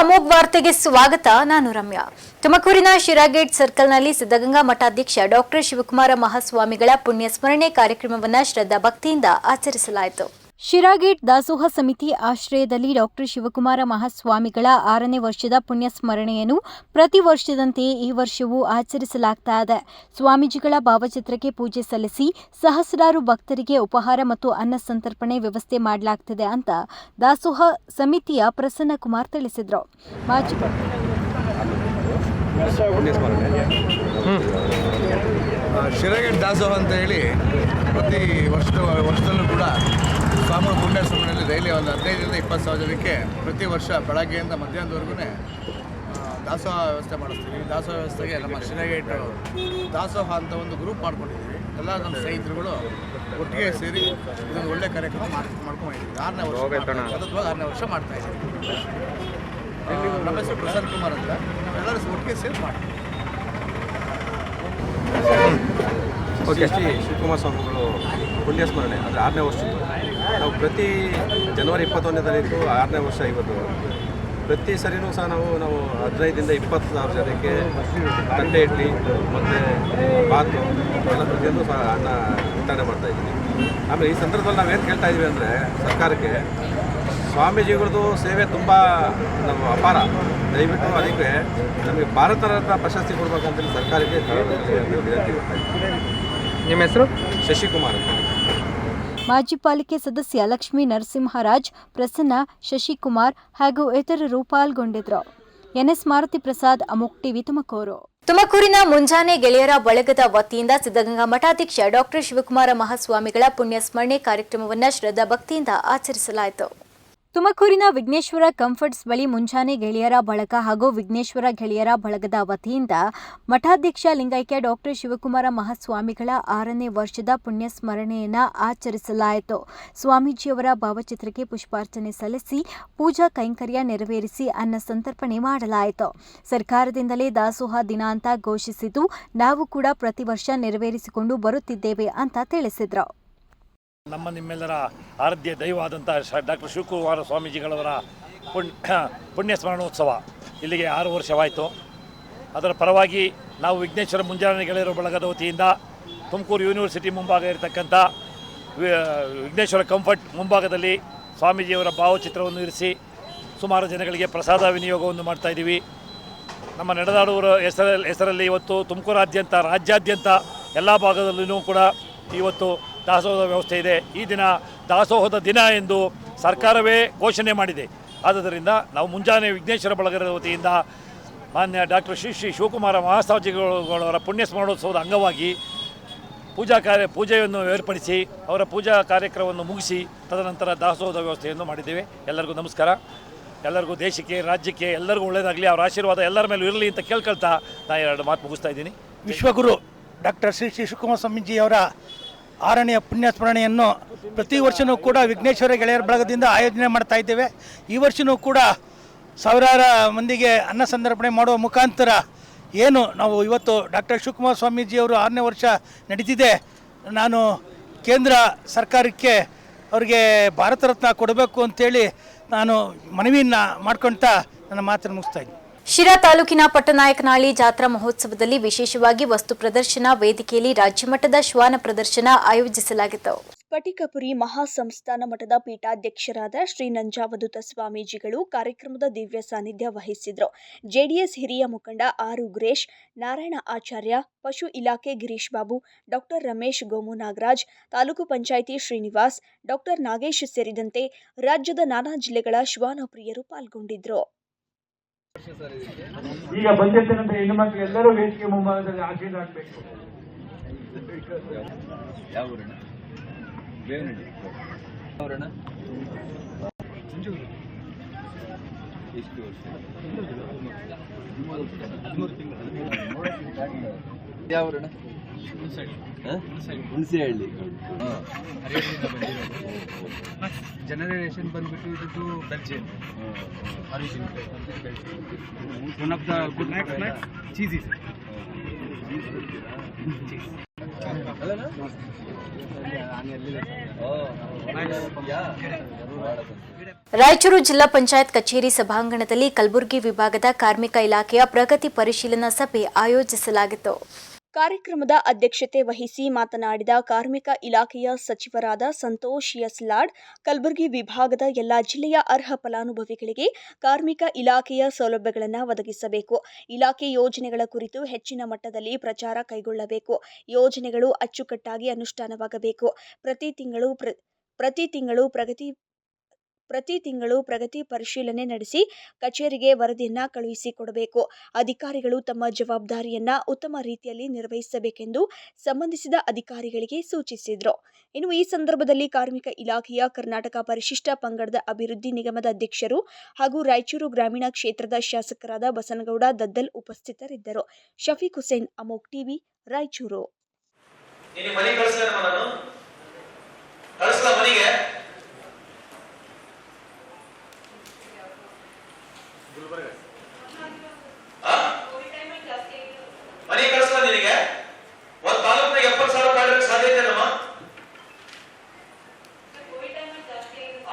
ಅಮೋಘ್ ವಾರ್ತೆಗೆ ಸ್ವಾಗತ. ನಾನು ರಮ್ಯಾ. ತುಮಕೂರಿನ ಶಿರಾಗೇಟ್ ಸರ್ಕಲ್ನಲ್ಲಿ ಸಿದ್ಧಗಂಗಾ ಮಠಾಧ್ಯಕ್ಷ ಡಾಕ್ಟರ್ ಶಿವಕುಮಾರ ಮಹಾಸ್ವಾಮಿಗಳ ಪುಣ್ಯ ಸ್ಮರಣೆ ಕಾರ್ಯಕ್ರಮವನ್ನು ಶ್ರದ್ಧಾ ಭಕ್ತಿಯಿಂದ ಆಚರಿಸಲಾಯಿತು. ಶಿರಾಗೇಟ್ ದಾಸೋಹ ಸಮಿತಿ ಆಶ್ರಯದಲ್ಲಿ ಡಾಕ್ಟರ್ ಶಿವಕುಮಾರ ಮಹಾಸ್ವಾಮಿಗಳ ಆರನೇ ವರ್ಷದ ಪುಣ್ಯ ಸ್ಮರಣೆಯನ್ನು ಪ್ರತಿ ವರ್ಷದಂತೆಯೇ ಈ ವರ್ಷವೂ ಆಚರಿಸಲಾಗ್ತಾ ಇದೆ. ಸ್ವಾಮೀಜಿಗಳ ಭಾವಚಿತ್ರಕ್ಕೆ ಪೂಜೆ ಸಲ್ಲಿಸಿ ಸಹಸ್ರಾರು ಭಕ್ತರಿಗೆ ಉಪಹಾರ ಮತ್ತು ಅನ್ನ ಸಂತರ್ಪಣೆ ವ್ಯವಸ್ಥೆ ಮಾಡಲಾಗ್ತಿದೆ ಅಂತ ದಾಸೋಹ ಸಮಿತಿಯ ಪ್ರಸನ್ನ ಕುಮಾರ್ ತಿಳಿಸಿದರು. ಶಿರಗೇಟ್ ದಾಸೋಹ ಅಂತ ಹೇಳಿ ಪ್ರತಿ ವರ್ಷದ ವರ್ಷದಲ್ಲೂ ಕೂಡ ಸ್ವಾಮಿಗಳ ಪುಣ್ಯ ಸ್ಮರಣೆಯಲ್ಲಿ ಡೈಲಿ ಒಂದು ಹದಿನೈದರಿಂದ ಇಪ್ಪತ್ತು ಸಾವಿರ ಜನಕ್ಕೆ ಪ್ರತಿ ವರ್ಷ ಬೆಳಗ್ಗೆಯಿಂದ ಮಧ್ಯಾಹ್ನದವರೆಗೂ ದಾಸೋಹ ವ್ಯವಸ್ಥೆ ಮಾಡಿಸ್ತೀವಿ. ದಾಸೋಹ ವ್ಯವಸ್ಥೆಗೆ ನಮ್ಮ ಶಿರಗೇಟ್ ದಾಸೋಹ ಅಂತ ಒಂದು ಗ್ರೂಪ್ ಮಾಡ್ಕೊಂಡಿದ್ದೀವಿ. ಎಲ್ಲ ನಮ್ಮ ಸ್ನೇಹಿತರುಗಳು ಒಟ್ಟಿಗೆ ಸೇರಿ ಇದೊಂದು ಒಳ್ಳೆ ಕಾರ್ಯಕ್ರಮ ಮಾಡಿ ಮಾಡ್ಕೊಂಡಿದ್ದೀವಿ ಆರನೇ ವರ್ಷ ಮಾಡ್ತಾ- ಆರನೇ ವರ್ಷ ಮಾಡ್ತಾ ಇದ್ದೀವಿ. ನಮ್ಮ ಹೆಸರು ಪ್ರಸನ್ನ ಕುಮಾರ್ ಅಂತ. ನಾವೆಲ್ಲರೂ ಒಟ್ಟಿಗೆ ಸೇರಿ ಮಾಡ್ತೀವಿ. ಶ್ರೀ ಶ್ರೀ ಶಿವಕುಮಾರ ಸ್ವಾಮಿಗಳು ಪುಣ್ಯ ಸ್ಮರಣೆ ಅಂದರೆ ಆರನೇ ವರ್ಷದ್ದು. ನಾವು ಪ್ರತಿ ಜನವರಿ ಇಪ್ಪತ್ತೊಂದನೇ ತಾರೀಕು ಆರನೇ ವರ್ಷ ಇವತ್ತು. ಪ್ರತಿ ಸರಿನೂ ಸಹ ನಾವು ನಾವು ಹದಿನೈದರಿಂದ ಇಪ್ಪತ್ತು ಸಾವಿರ ಜನಕ್ಕೆ ತಂಡೆ ಇಡ್ಲಿ ಮತ್ತು ಬಾತು ಎಲ್ಲ ಪ್ರತಿಯೊಂದು ಸಹ ಅನ್ನ ವಿತರಣೆ ಮಾಡ್ತಾ ಇದ್ದೀವಿ. ಆಮೇಲೆ ಈ ಸಂದರ್ಭದಲ್ಲಿ ನಾವೇನು ಕೇಳ್ತಾ ಇದ್ದೀವಿ ಅಂದರೆ ಸರ್ಕಾರಕ್ಕೆ ಸ್ವಾಮೀಜಿಗಳದ್ದು ಸೇವೆ ತುಂಬ ನಮ್ಮ ಅಪಾರ. ದಯವಿಟ್ಟು ಅದಕ್ಕೆ ನಮಗೆ ಭಾರತ ರತ್ನ ಪ್ರಶಸ್ತಿ ಕೊಡ್ಬೇಕಂತೇಳಿ ಸರ್ಕಾರಕ್ಕೆ ವಿನಂತಿ ನಿಮ್ಮ ಹೆಸರು? ಶಶಿಕುಮಾರ್ ಮಾಜಿ ಪಾಲಿಕೆ ಸದಸ್ಯ ಲಕ್ಷ್ಮೀ ನರಸಿಂಹರಾಜ್, ಪ್ರಸನ್ನ ಶಶಿಕುಮಾರ್ ಹಾಗೂ ಇತರರು ಪಾಲ್ಗೊಂಡಿದ್ರು ಎನ್ಎಸ್ ಮಾರುತಿ ಪ್ರಸಾದ್, ಅಮೋಕ್ ಟಿವಿ ತುಮಕೂರು. ತುಮಕೂರಿನ ಮುಂಜಾನೆ ಗೆಳೆಯರ ಬಳಗದ ವತಿಯಿಂದ ಸಿದ್ದಗಂಗಾ ಮಠಾಧ್ಯಕ್ಷ ಡಾಕ್ಟರ್ ಶಿವಕುಮಾರ ಮಹಾಸ್ವಾಮಿಗಳ ಪುಣ್ಯ ಸ್ಮರಣೆ ಕಾರ್ಯಕ್ರಮವನ್ನು ಶ್ರದ್ಧಾ ಭಕ್ತಿಯಿಂದ ಆಚರಿಸಲಾಯಿತು. ತುಮಕೂರಿನ ವಿಘ್ನೇಶ್ವರ ಕಂಫರ್ಟ್ಸ್ ಬಳಿ ಮುಂಜಾನೆ ಗೆಳೆಯರ ಬಳಗ ಹಾಗೂ ವಿಘ್ನೇಶ್ವರ ಗೆಳೆಯರ ಬಳಗದ ವತಿಯಿಂದ ಮಠಾಧ್ಯಕ್ಷ ಲಿಂಗೈಕ್ಯ ಡಾಕ್ಟರ್ ಶಿವಕುಮಾರ ಮಹಾಸ್ವಾಮಿಗಳ ಆರನೇ ವರ್ಷದ ಪುಣ್ಯ ಸ್ಮರಣೆಯನ್ನು ಆಚರಿಸಲಾಯಿತು. ಸ್ವಾಮೀಜಿಯವರ ಭಾವಚಿತ್ರಕ್ಕೆ ಪುಷ್ಪಾರ್ಚನೆ ಸಲ್ಲಿಸಿ ಪೂಜಾ ಕೈಂಕರ್ಯ ನೆರವೇರಿಸಿ ಅನ್ನ ಸಂತರ್ಪಣೆ ಮಾಡಲಾಯಿತು. ಸರ್ಕಾರದಿಂದಲೇ ದಾಸೋಹ ದಿನ ಅಂತ ಘೋಷಿಸಿದ್ದು, ನಾವು ಕೂಡ ಪ್ರತಿ ವರ್ಷ ನೆರವೇರಿಸಿಕೊಂಡು ಬರುತ್ತಿದ್ದೇವೆ ಅಂತ ತಿಳಿಸಿದ್ರು. ನಮ್ಮ ನಿಮ್ಮೆಲ್ಲರ ಆರಾಧ್ಯ ದೈವವಾದಂಥ ಡಾಕ್ಟರ್ ಶಿವಕುಮಾರ ಸ್ವಾಮೀಜಿಗಳವರ ಪುಣ್ಯ ಪುಣ್ಯ ಸ್ಮರಣೋತ್ಸವ ಇಲ್ಲಿಗೆ ಆರು ವರ್ಷವಾಯಿತು. ಅದರ ಪರವಾಗಿ ನಾವು ವಿಘ್ನೇಶ್ವರ ಮುಂಜಾನೆ ಗೆಳೆಯರು ಬಳಗದ ವತಿಯಿಂದ ತುಮಕೂರು ಯೂನಿವರ್ಸಿಟಿ ಮುಂಭಾಗ ಇರತಕ್ಕಂಥ ವಿಘ್ನೇಶ್ವರ ಕಂಫರ್ಟ್ ಮುಂಭಾಗದಲ್ಲಿ ಸ್ವಾಮೀಜಿಯವರ ಭಾವಚಿತ್ರವನ್ನು ಇರಿಸಿ ಸುಮಾರು ಜನಗಳಿಗೆ ಪ್ರಸಾದ ವಿನಿಯೋಗವನ್ನು ಮಾಡ್ತಾ ಇದ್ದೀವಿ. ನಮ್ಮ ನಡೆದಾಡುವರ ಹೆಸರಲ್ಲಿ ಹೆಸರಲ್ಲಿ ಇವತ್ತು ತುಮಕೂರಾದ್ಯಂತ, ರಾಜ್ಯಾದ್ಯಂತ ಎಲ್ಲ ಭಾಗದಲ್ಲೂ ಕೂಡ ಇವತ್ತು ದಾಸೋಹದ ವ್ಯವಸ್ಥೆ ಇದೆ. ಈ ದಿನ ದಾಸೋಹದ ದಿನ ಎಂದು ಸರ್ಕಾರವೇ ಘೋಷಣೆ ಮಾಡಿದೆ. ಆದ್ದರಿಂದ ನಾವು ಮುಂಜಾನೆ ವಿಘ್ನೇಶ್ವರ ಬಳಗದ ವತಿಯಿಂದ ಮಾನ್ಯ ಡಾಕ್ಟರ್ ಶ್ರೀ ಶ್ರೀ ಶಿವಕುಮಾರ ಮಹಾಸ್ವಾಮಿಗಳವರ ಪುಣ್ಯ ಸ್ಮರಣೋತ್ಸವದ ಅಂಗವಾಗಿ ಪೂಜಾ ಕಾರ್ಯ, ಪೂಜೆಯನ್ನು ಏರ್ಪಡಿಸಿ, ಅವರ ಪೂಜಾ ಕಾರ್ಯಕ್ರಮವನ್ನು ಮುಗಿಸಿ, ತದನಂತರ ದಾಸೋಹದ ವ್ಯವಸ್ಥೆಯನ್ನು ಮಾಡಿದ್ದೇವೆ. ಎಲ್ಲರಿಗೂ ನಮಸ್ಕಾರ. ಎಲ್ಲರಿಗೂ ದೇಶಕ್ಕೆ, ರಾಜ್ಯಕ್ಕೆ, ಎಲ್ಲರಿಗೂ ಒಳ್ಳೆಯದಾಗಲಿ ಅವರ ಆಶೀರ್ವಾದ ಎಲ್ಲರ ಮೇಲೂ ಇರಲಿ ಅಂತ ಕೇಳ್ಕೊಳ್ತಾ ನಾನು ಎರಡು ಮಾತು ಮುಗಿಸ್ತಾ ಇದ್ದೀನಿ. ವಿಶ್ವಗುರು ಡಾಕ್ಟರ್ ಶ್ರೀ ಶ್ರೀ ಶಿವಕುಮಾರ ಸ್ವಾಮೀಜಿಯವರ ಆರನೆಯ ಪುಣ್ಯ ಸ್ಮರಣೆಯನ್ನು ಪ್ರತಿ ವರ್ಷವೂ ಕೂಡ ವಿಘ್ನೇಶ್ವರ ಗೆಳೆಯರ ಬಳಗದಿಂದ ಆಯೋಜನೆ ಮಾಡ್ತಾ ಇದ್ದೇವೆ. ಈ ವರ್ಷವೂ ಕೂಡ ಸಾವಿರಾರು ಮಂದಿಗೆ ಅನ್ನ ಸಂದರ್ಪಣೆ ಮಾಡುವ ಮುಖಾಂತರ ಏನು ನಾವು ಇವತ್ತು ಡಾಕ್ಟರ್ ಶಿವಕುಮಾರ್ ಸ್ವಾಮೀಜಿಯವರು ಆರನೇ ವರ್ಷ ನಡೀತಿದೆ. ನಾನು ಕೇಂದ್ರ ಸರ್ಕಾರಕ್ಕೆ ಅವರಿಗೆ ಭಾರತ ರತ್ನ ಕೊಡಬೇಕು ಅಂತೇಳಿ ನಾನು ಮನವಿಯನ್ನು ಮಾಡ್ಕೊಳ್ತಾ ನನ್ನ ಮಾತನ್ನು ಮುಗಿಸ್ತಾ ಇದ್ದೀನಿ. ಶಿರಾ ತಾಲೂಕಿನ ಪಟ್ಟನಾಯಕನಹಳ್ಳಿ ಜಾತ್ರಾ ಮಹೋತ್ಸವದಲ್ಲಿ ವಿಶೇಷವಾಗಿ ವಸ್ತು ಪ್ರದರ್ಶನ, ವೇದಿಕೆಯಲ್ಲಿ ರಾಜ್ಯಮಟ್ಟದ ಶ್ವಾನ ಪ್ರದರ್ಶನ ಆಯೋಜಿಸಲಾಗಿತ್ತು. ಸ್ಫಟಿಕಪುರಿ ಮಹಾಸಂಸ್ಥಾನ ಮಠದ ಪೀಠಾಧ್ಯಕ್ಷರಾದ ಶ್ರೀ ನಂಜಾವಧೂತ ಸ್ವಾಮೀಜಿಗಳು ಕಾರ್ಯಕ್ರಮದ ದಿವ್ಯ ಸಾನ್ನಿಧ್ಯ ವಹಿಸಿದ್ರು. ಜೆಡಿಎಸ್ ಹಿರಿಯ ಮುಖಂಡ ಆರು ಉಗ್ರೇಶ್, ನಾರಾಯಣ ಆಚಾರ್ಯ, ಪಶು ಇಲಾಖೆ ಗಿರೀಶ್ ಬಾಬು, ಡಾಕ್ಟರ್ ರಮೇಶ್ ಗೋಮು ನಾಗರಾಜ್, ತಾಲೂಕು ಪಂಚಾಯಿತಿ ಶ್ರೀನಿವಾಸ್, ಡಾಕ್ಟರ್ ನಾಗೇಶ್ ಸೇರಿದಂತೆ ರಾಜ್ಯದ ನಾನಾ ಜಿಲ್ಲೆಗಳ ಶ್ವಾನಪ್ರಿಯರು ಪಾಲ್ಗೊಂಡಿದ್ರು. ಈಗ ಬಂದಿರ್ತಕ್ಕಂಥ ಹೆಣ್ಣು ಮಕ್ಕಳು ಎಲ್ಲರೂ ವೇದಿಕೆ ಮುಂಭಾಗದಲ್ಲಿ ಆಶೀರ್ವಾದಬೇಕು ಜನರೇಷನ್ ಬಂದ್ಬಿಟ್ಟು ಇದು Belgian one of the good cheese Raichur ಜಿಲ್ಲಾ ಪಂಚಾಯತ್ ಕಚೇರಿ ಸಭಾಂಗಣದಲ್ಲಿ ಕಲಬುರಗಿ ವಿಭಾಗದ ಕಾರ್ಮಿಕ ಇಲಾಖೆಯ ಪ್ರಗತಿ ಪರಿಶೀಲನಾ ಸಭೆ ಆಯೋಜಿಸಲಾಗಿತ್ತು. ಕಾರ್ಯಕ್ರಮದ ಅಧ್ಯಕ್ಷತೆ ವಹಿಸಿ ಮಾತನಾಡಿದ ಕಾರ್ಮಿಕ ಇಲಾಖೆಯ ಸಚಿವರಾದ ಸಂತೋಷ್ ಎಸ್ ಲಾಡ್, ಕಲಬುರಗಿ ವಿಭಾಗದ ಎಲ್ಲ ಜಿಲ್ಲೆಯ ಅರ್ಹ ಫಲಾನುಭವಿಗಳಿಗೆ ಕಾರ್ಮಿಕ ಇಲಾಖೆಯ ಸೌಲಭ್ಯಗಳನ್ನು ಒದಗಿಸಬೇಕು. ಇಲಾಖೆ ಯೋಜನೆಗಳ ಕುರಿತು ಹೆಚ್ಚಿನ ಮಟ್ಟದಲ್ಲಿ ಪ್ರಚಾರ ಕೈಗೊಳ್ಳಬೇಕು. ಯೋಜನೆಗಳು ಅಚ್ಚುಕಟ್ಟಾಗಿ ಅನುಷ್ಠಾನವಾಗಬೇಕು. ಪ್ರತಿ ತಿಂಗಳು ಪ್ರ, ಪ್ರತಿ ತಿಂಗಳು ಪ್ರಗತಿ ಪ್ರತಿ ತಿಂಗಳು ಪ್ರಗತಿ ಪರಿಶೀಲನೆ ನಡೆಸಿ ಕಚೇರಿಗೆ ವರದಿಯನ್ನ ಕಳುಹಿಸಿಕೊಡಬೇಕು. ಅಧಿಕಾರಿಗಳು ತಮ್ಮ ಜವಾಬ್ದಾರಿಯನ್ನು ಉತ್ತಮ ರೀತಿಯಲ್ಲಿ ನಿರ್ವಹಿಸಬೇಕೆಂದು ಸಂಬಂಧಿಸಿದ ಅಧಿಕಾರಿಗಳಿಗೆ ಸೂಚಿಸಿದರು. ಇನ್ನು ಈ ಸಂದರ್ಭದಲ್ಲಿ ಕಾರ್ಮಿಕ ಇಲಾಖೆಯ ಕರ್ನಾಟಕ ಪರಿಶಿಷ್ಟ ಪಂಗಡದ ಅಭಿವೃದ್ಧಿ ನಿಗಮದ ಅಧ್ಯಕ್ಷರು ಹಾಗೂ ರಾಯಚೂರು ಗ್ರಾಮೀಣ ಕ್ಷೇತ್ರದ ಶಾಸಕರಾದ ಬಸನಗೌಡ ದದ್ದಲ್ ಉಪಸ್ಥಿತರಿದ್ದರು. ಶಫೀಕ್ ಹುಸೇನ್, ಅಮೋಕ್ ಟಿವಿ, ರಾಯಚೂರು ನಿನ್ನ ಮನೆಗೆ ಕಳಿಸ್ಲೇನಮ್ಮ ನಾನು ಕಳಿಸ್ಲ ಮನೆಗೆ ಆ? ಮನೆಗೆ ಕಳಿಸ್ಲ ನಿನಗೆ ಒಂದ್ ತಾಲೂಕಿನಾಗ ಎಪ್ಪತ್ತು ಸಾವಿರ ಕಾಡಿರಕ್ಕೆ ಸಾಧ್ಯತೆ ನಮ್ಮ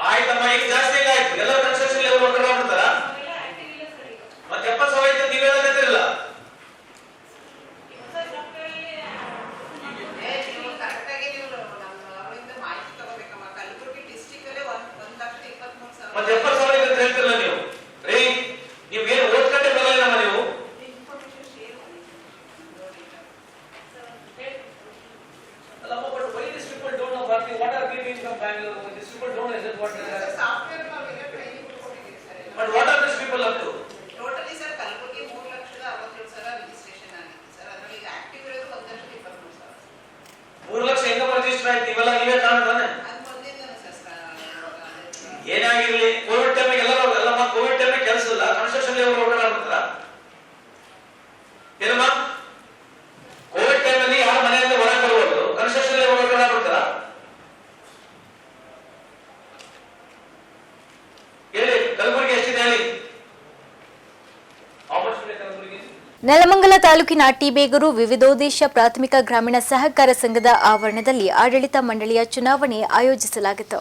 ಆಯ್ತಮ್ಮ ಈಗ ಜಾಸ್ತಿ ಈಗ ಆಯ್ತು ಎಲ್ಲ ಕನ್ಸ್ಟ್ರಕ್ಷನ್ ಲೆವೆಲ್ ವರ್ಕರ್ ಆಗ್ಬಿಡ್ತಾರ ಮತ್ತೆ ಎಪ್ಪತ್ತು ಸಾವಿರ ಐತೆ ನೀವ್ ಹೇಳಕತ್ತಿರಲ್ಲ ಮತ್ತೆ ಎಪ್ಪತ್ತು ಸಾವಿರ ಇದೆ ಅಂತ ಹೇಳ್ತಿರಲ್ಲ ನೀವು ರೀ ನೀವು ಏನು ಓದ್ಕೊಂಡೆ ಬರಲ್ಲ ನಮ್ಮ ನೀವು ಅಲ್ಲಮ್ಮ but why this people don't know what what are getting from Bangalore this people don't know what but what are this people up to totally sir Kalaburagi ಮೂರು ಲಕ್ಷದ ಅರವತ್ತೇಳು ಸಾವಿರ ರಿಜಿಸ್ಟ್ರೇಷನ್ ಆಗಿದೆ ಸರ್ ಅದರಲ್ಲಿ ಈಗ ಆಕ್ಟಿವ್ ಇರೋದು ಒಂದು ಲಕ್ಷದ ಇಪ್ಪತ್ಮೂರು ಸಾವಿರ ಮೂರು ಲಕ್ಷ ಹೆಂಗ ರಿಜಿಸ್ಟರ್ ಆಯ್ತು ನೀವೆಲ್ಲ ನೀವೇ ಕಾಣ್ತಾನೆ ಅದು ಮೊದಲಿಂದ ಸರ್ ಏನೇ ಆಗಿರ್ಲಿ ಕೋವಿಡ್ ಟೈಮಿಗೆ ಎಲ್ಲರೂ ಎಲ್ಲಮ್ಮ ಕೋವಿಡ್ ಟೈಮಿಗೆ ಕೆಲಸ ಇಲ್ಲ ಕನ್ಸ್ಟ್ರಕ್ಷನ್ ಲೇಬರ್ ವರ್ಕರ್ ಆಗ್ಬಿಡ್ತಾರ ಏನಮ್ಮ ಕೋವಿಡ್ ಟೈಮಲ್ಲಿ ಯಾರ ಮನೆಯಿಂದ ಹೊರಗೆ ಬರ್ಬೋದು ಕನ್ಸ್ಟ್ರಕ್ಷನ್ ಲೇಬರ್ ವರ್ಕರ್ ಆಗ್ಬಿಡ್ತಾರ ಹೇಳಿ ಕಲಬುರಗಿ ಎಷ್ಟಿದೆ ಹೇಳಿ ಆಪರ್ಚುನಿಟಿ ಕಲಬುರಗಿ ನೆಲಮಂಗಲ ತಾಲೂಕಿನ ಟಿಬೇಗೂರು ವಿವಿಧೋದ್ದೇಶ ಪ್ರಾಥಮಿಕ ಗ್ರಾಮೀಣ ಸಹಕಾರ ಸಂಘದ ಆವರಣದಲ್ಲಿ ಆಡಳಿತ ಮಂಡಳಿಯ ಚುನಾವಣೆ ಆಯೋಜಿಸಲಾಗಿತ್ತು.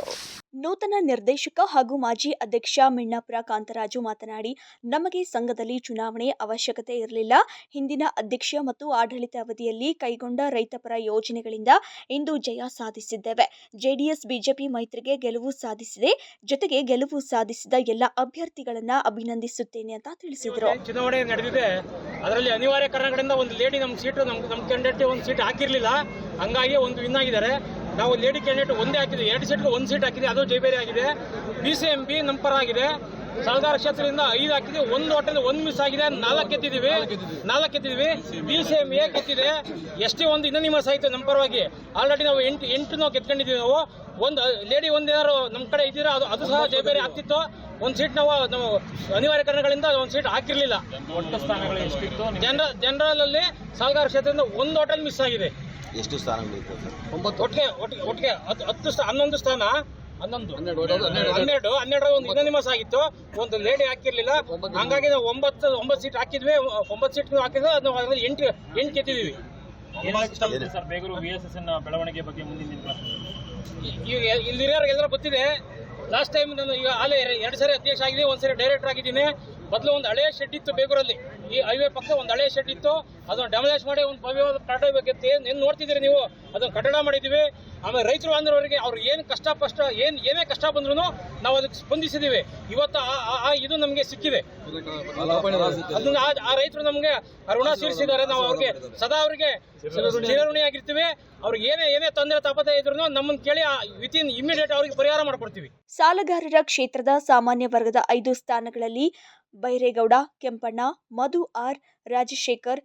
ನೂತನ ನಿರ್ದೇಶಕ ಹಾಗೂ ಮಾಜಿ ಅಧ್ಯಕ್ಷ ಮಿಣ್ಣಾಪುರ ಕಾಂತರಾಜು ಮಾತನಾಡಿ, ನಮಗೆ ಸಂಘದಲ್ಲಿ ಚುನಾವಣೆ ಅವಶ್ಯಕತೆ ಇರಲಿಲ್ಲ. ಹಿಂದಿನ ಅಧ್ಯಕ್ಷ ಮತ್ತು ಆಡಳಿತ ಅವಧಿಯಲ್ಲಿ ಕೈಗೊಂಡ ರೈತಪರ ಯೋಜನೆಗಳಿಂದ ಇಂದು ಜಯ ಸಾಧಿಸಿದ್ದೇವೆ. ಜೆಡಿಎಸ್, ಬಿಜೆಪಿ ಮೈತ್ರಿಗೆ ಗೆಲುವು ಸಾಧಿಸಿದೆ. ಜೊತೆಗೆ ಗೆಲುವು ಸಾಧಿಸಿದ ಎಲ್ಲ ಅಭ್ಯರ್ಥಿಗಳನ್ನ ಅಭಿನಂದಿಸುತ್ತೇನೆ ಅಂತ ತಿಳಿಸಿದರು. ಚುನಾವಣೆ ನಡೆದಿದೆ. ಅದರಲ್ಲಿ ಅನಿವಾರ್ಯ ಕಾರಣಗಳಿಂದ ಒಂದು ಲೇಡಿ ನಮ್ಮ ಸೀಟು ನಮ್ಮ ನಮ್ಮ ಕ್ಯಾಂಡಿಡೇಟ್ ಒಂದು ಸೀಟ್ ಹಾಕಿರಲಿಲ್ಲ. ಹಂಗಾಗಿ ಒಂದು ವಿನ್ ಆಗಿದ್ದಾರೆ. ನಾವು ಲೇಡಿ ಕ್ಯಾಂಡಿಡೇಟ್ ಒಂದೇ ಹಾಕಿದ್ವಿ. ಎರಡು ಸೀಟ್ಗೆ ಒಂದು ಸೀಟ್ ಹಾಕಿದೆ ಅದು ಜೈಬೇರಿ ಆಗಿದೆ. ಬಿ ಸಿ ಎಂ ಬಿ ನಮ್ಮ ಪರ ಆಗಿದೆ. ಸಲಗಾರ ಕ್ಷೇತ್ರದಿಂದ ಐದು ಹಾಕಿದೆ ಒಂದು ಹೋಟೆಲ್ ಒಂದು ಮಿಸ್ ಆಗಿದೆ. ನಾಲ್ಕು ಎತ್ತಿದೀವಿ ನಾಲ್ಕು ಕೆತ್ತಿದ್ದೀವಿ ಬಿ ಸಿ ಎಂ ಎ ಕೆತ್ತಿದೆ ಎಷ್ಟೇ ಒಂದು ಇನ್ನೊನಿಮಸ್ ನಿಮ್ಮ ನಮ್ಮ ಪರವಾಗಿ. ಆಲ್ರೆಡಿ ನಾವು ಎಂಟು ಎಂಟು ನಾವು ಕೆತ್ಕೊಂಡಿದ್ದೀವಿ ನಾವು. ಒಂದು ಲೇಡಿ ಒಂದು ಏನಾರು ನಮ್ಮ ಕಡೆ ಇದ್ದೀರಾ? ಅದು ಅದು ಸಹ ಜೈಬೇರಿ ಆಗ್ತಿತ್ತು. ಒಂದು ಸೀಟ್ ನಾವು ನಾವು ಅನಿವಾರ್ಯ ಕಾರಣಗಳಿಂದ ಒಂದು ಸೀಟ್ ಹಾಕಿರಲಿಲ್ಲ. ಒಟ್ಟು ಸ್ಥಾನಗಳು ಎಷ್ಟಿತ್ತು ಜನರಲ್ ಜನರಲ್ ಅಲ್ಲಿ ಸಾಲಗಾರ ಕ್ಷೇತ್ರದಿಂದ ಒಂದು ಹೋಟೆಲ್ ಮಿಸ್ ಆಗಿದೆ. ಎಷ್ಟು ಸ್ಥಾನ ಸರ್ ಒಂಬತ್ತು ಒಟ್ಟಿಗೆ ಒಟ್ಟಿಗೆ ಒಟ್ಟಿಗೆ ಹತ್ತು ಹತ್ತು ಸ್ಥಾನ ಹನ್ನೊಂದು ಸ್ಥಾನ? ಹನ್ನೊಂದು. ಹನ್ನೆರಡು ಹನ್ನೆರಡು ಒಂದು ಇನ್ನೊಂದು ಆಗಿತ್ತು. ಒಂದು ಲೇಡಿ ಹಾಕಿರ್ಲಿಲ್ಲ. ಹಂಗಾಗಿ ನಾವು ಒಂಬತ್ತು ಒಂಬತ್ತು ಸೀಟ್ ಹಾಕಿದ್ವಿ. ಒಂಬತ್ತು ಸೀಟ್ ಹಾಕಿದ್ರೆ ಅದು ನಾವು ಅದ್ರಲ್ಲಿ ಎಂಟು ಎಂಟು ಗೆದ್ದಿದ್ದೀವಿ. Sir? Begur V S S ಬೆಳವಣಿಗೆ ಬಗ್ಗೆ ಮುಂದಿನ ದಿನ ಈಗ ಇಲ್ಲಿರೋರಿಗೆಲ್ಲರೂ ಗೊತ್ತಿದೆ. ಲಾಸ್ಟ್ ಟೈಮ್ ನಾನು ಈಗ ಆಲೇ ಎರಡು ಸರಿ ಅಧ್ಯಕ್ಷ ಆಗಿದೆ ಒಂದು ಸರಿ ಡೈರೆಕ್ಟರ್ ಆಗಿದ್ದೀನಿ. ಮೊದಲು ಒಂದು ಹಳೆಯ ಶೆಡ್ ಇತ್ತು ಬೇಗೂರಲ್ಲಿ. ಈ ಹೈವೇ ಪಕ್ಕ ಒಂದು ಹಳೆಯ ಶೆಡ್ ಇತ್ತು. ಅದನ್ನು ಡೆಮಲೇಶ್ ಮಾಡಿ ಒಂದು ಭವ್ಯವಾದ ಕಟ್ಟಡ ಬೇಕಿತ್ತು. ಏನು ನೋಡ್ತಿದ್ದೀರಿ ನೀವು? ಅದನ್ನು ಕಟ್ಟಡ ಮಾಡಿದ್ದೀವಿ. ಆಮೇಲೆ ರೈತರು ಅಂದ್ರವರಿಗೆ ಅವ್ರು ಏನು ಕಷ್ಟ ಕಷ್ಟ ಏನು ಏನೇ ಕಷ್ಟ ಬಂದ್ರು ನಾವು ಅದಕ್ಕೆ ಸ್ಪಂದಿಸಿದ್ದೀವಿ. ಇವತ್ತು ಆ- ಇದು ನಮಗೆ ಸಿಕ್ಕಿದೆ. ಅದನ್ನ ಆ- ರೈತರು ನಮಗೆ ಋಣ ಸೇರಿಸಿದ್ದಾರೆ. ನಾವು ಅವ್ರಿಗೆ ಸದಾ ಅವರಿಗೆ ಚಿರಋಣಿಯಾಗಿರ್ತೀವಿ ಅವ್ರಿಗೆ ಏನೇ ಏನೇ ತೊಂದರೆ ತಾಪತೆ ಇದ್ರು ನಮ್ಮನ್ನು ಕೇಳಿ ವಿತಿನ್ ಇಮಿಡಿಯೇಟ್ ಅವ್ರಿಗೆ ಪರಿಹಾರ ಮಾಡ್ಕೊಡ್ತೀವಿ. ಸಾಲಗಾರರ ಕ್ಷೇತ್ರದ ಸಾಮಾನ್ಯ ವರ್ಗದ ಐದು ಸ್ಥಾನಗಳಲ್ಲಿ ಬೈರೇಗೌಡ, ಕೆಂಪಣ್ಣ, ಮಧು ಆರ್ ರಾಜಶೇಖರ್,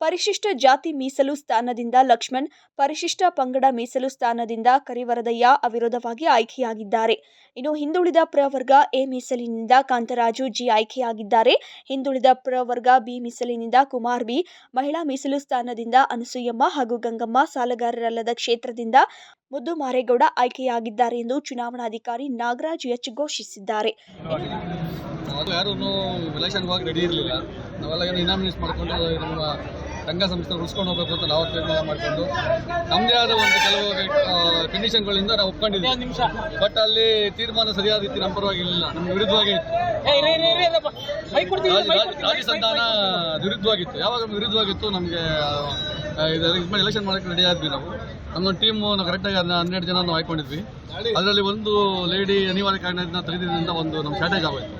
ಪರಿಶಿಷ್ಟ ಜಾತಿ ಮೀಸಲು ಸ್ಥಾನದಿಂದ ಲಕ್ಷ್ಮಣ್, ಪರಿಶಿಷ್ಟ ಪಂಗಡ ಮೀಸಲು ಸ್ಥಾನದಿಂದ ಕರಿವರದಯ್ಯ ಅವಿರೋಧವಾಗಿ ಆಯ್ಕೆಯಾಗಿದ್ದಾರೆ. ಇನ್ನು ಹಿಂದುಳಿದ ಪ್ರವರ್ಗ ಎ ಮೀಸಲಿನಿಂದ ಕಾಂತರಾಜು ಜಿ ಆಯ್ಕೆಯಾಗಿದ್ದಾರೆ. ಹಿಂದುಳಿದ ಪ್ರವರ್ಗ ಬಿ ಮೀಸಲಿನಿಂದ ಕುಮಾರ್ ಬಿ ಮಹಿಳಾ ಮೀಸಲು ಸ್ಥಾನದಿಂದ ಅನಸೂಯಮ್ಮ ಹಾಗೂ ಗಂಗಮ್ಮ ಸಾಲಗಾರರಲ್ಲದ ಕ್ಷೇತ್ರದಿಂದ ಮುದ್ದು ಮಾರೇಗೌಡ ಆಯ್ಕೆಯಾಗಿದ್ದಾರೆ ಎಂದು ಚುನಾವಣಾಧಿಕಾರಿ ನಾಗರಾಜ್ ಎಚ್ ಘೋಷಿಸಿದ್ದಾರೆ. ಅದು ಯಾರೂ ಎಲೆಕ್ಷನ್ ಹೋಗಿ ರೆಡಿ ಇರಲಿಲ್ಲ. ನಾವೆಲ್ಲ ಏನೋ ಇನಾಮಿನೇಟ್ ಮಾಡ್ಕೊಂಡು ನಮ್ಮ ಸಂಘ ಸಂಸ್ಥೆ ಉಳಿಸ್ಕೊಂಡು ಹೋಗಬೇಕು ಅಂತ ನಾವು ತೀರ್ಮಾನ ಮಾಡಿಕೊಂಡು ನಮ್ಮದೇ ಆದ ಒಂದು ಕೆಲವು ಕಂಡೀಷನ್ಗಳಿಂದ ನಾವು ಒಪ್ಕೊಂಡಿದ್ದೀವಿ. ಬಟ್ ಅಲ್ಲಿ ತೀರ್ಮಾನ ಸರಿಯಾದ ರೀತಿ ನಮ್ಮ ಪರವಾಗಿ ಇಲ್ಲ ನಮ್ಮ ವಿರುದ್ಧವಾಗಿ ಇತ್ತು ರಾಜ- ರಾಜ- ರಾಜ್ಯ ಸಂಧಾನ ವಿರುದ್ಧವಾಗಿತ್ತು. ಯಾವಾಗ ನಮ್ಗೆ ವಿರುದ್ಧವಾಗಿತ್ತು ನಮಗೆ ಎಲೆಕ್ಷನ್ ಮಾಡೋಕ್ಕೆ ರೆಡಿ ಆದ್ವಿ ನಾವು. ನಮ್ಮೊಂದು ಟೀಮು ಕರೆಕ್ಟಾಗಿ ಅದನ್ನ ಹನ್ನೆರಡು ಜನ ಆಯ್ಕೊಂಡಿದ್ವಿ ಅದರಲ್ಲಿ ಒಂದು ಲೇಡಿ ಅನಿವಾರ್ಯ ಕಾರಣದಿಂದ ತೆಗೆದಿದ್ದರಿಂದ ಒಂದು ನಮ್ಮ ಶಾರ್ಟೇಜ್ ಆಗೋಯ್ತು.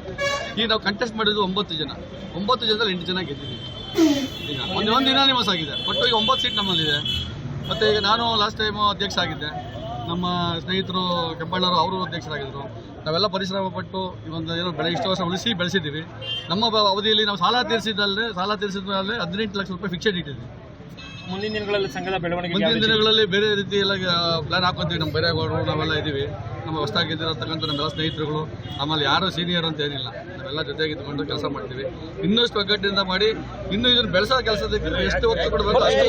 ಈಗ ನಾವು ಕಂಟೆಸ್ಟ್ ಮಾಡಿದ್ದು ಒಂಬತ್ತು ಜನ. ಒಂಬತ್ತು ಜನದಲ್ಲಿ ಎಂಟು ಜನ ಗೆದ್ದಿದ್ದೀವಿ ಈಗ ಒಂದು ಒಂದು ದಿನ ನಿವಾಸ ಆಗಿದೆ. ಬಟ್ ಈಗ ಒಂಬತ್ತು ಸೀಟ್ ನಮ್ಮಲ್ಲಿದೆ. ಮತ್ತು ಈಗ ನಾನು ಲಾಸ್ಟ್ ಟೈಮು ಅಧ್ಯಕ್ಷ ಆಗಿದ್ದೆ. ನಮ್ಮ ಸ್ನೇಹಿತರು ಕೆಂಪಣ್ಣವರು, ಅವರು ಅಧ್ಯಕ್ಷರಾಗಿದ್ದರು ನಾವೆಲ್ಲ ಪರಿಶ್ರಮ ಪಟ್ಟು ಈ ಒಂದು ಏನೋ ಬೆಳೆ ಇಷ್ಟು ವರ್ಷ ಉಳಿಸಿ ಬೆಳೆಸಿದ್ದೀವಿ. ನಮ್ಮ ಅವಧಿಯಲ್ಲಿ ನಾವು ಸಾಲ ತೀರಿಸಿದ್ದಲ್ಲದೆ ಸಾಲ ತೀರಿಸಿದ ಹದಿನೆಂಟು ಲಕ್ಷ ರೂಪಾಯಿ ಫಿಕ್ಸೆಡ್ ಇಟ್ಟಿದ್ವಿ. ಮುಂದಿನ ದಿನಗಳಲ್ಲಿ ಸಂಘದ ಬೆಳವಣಿಗೆ ಮುಂದಿನ ದಿನಗಳಲ್ಲಿ ಬೇರೆ ರೀತಿ ಎಲ್ಲ ಪ್ಲಾನ್ ಹಾಕೊಂತೀವಿ. ನಮ್ಮ ಬೇರೆಗೌಡರು ನಾವೆಲ್ಲ ಇದ್ದೀವಿ ನಮ್ಮ ಹೊಸದಾಗಿ ಇದ್ದಿರತಕ್ಕಂಥ ನಮ್ಮೆಲ್ಲ ಸ್ನೇಹಿತರುಗಳು ಆಮೇಲೆ ಯಾರು ಸೀನಿಯರ್ ಅಂತ ಏನಿಲ್ಲ. ನಾವೆಲ್ಲ ಜೊತೆಗೆ ಇದ್ಕೊಂಡು ಕೆಲಸ ಮಾಡ್ತೀವಿ. ಇನ್ನಷ್ಟು ಒಗ್ಗಟ್ಟಿನಿಂದ ಮಾಡಿ ಇನ್ನೂ ಇದನ್ನು ಬೆಳೆಸೋ ಕೆಲಸದಕ್ಕೆ ಎಷ್ಟು ಒತ್ತು ಕೊಡಬೇಕು ಅಷ್ಟು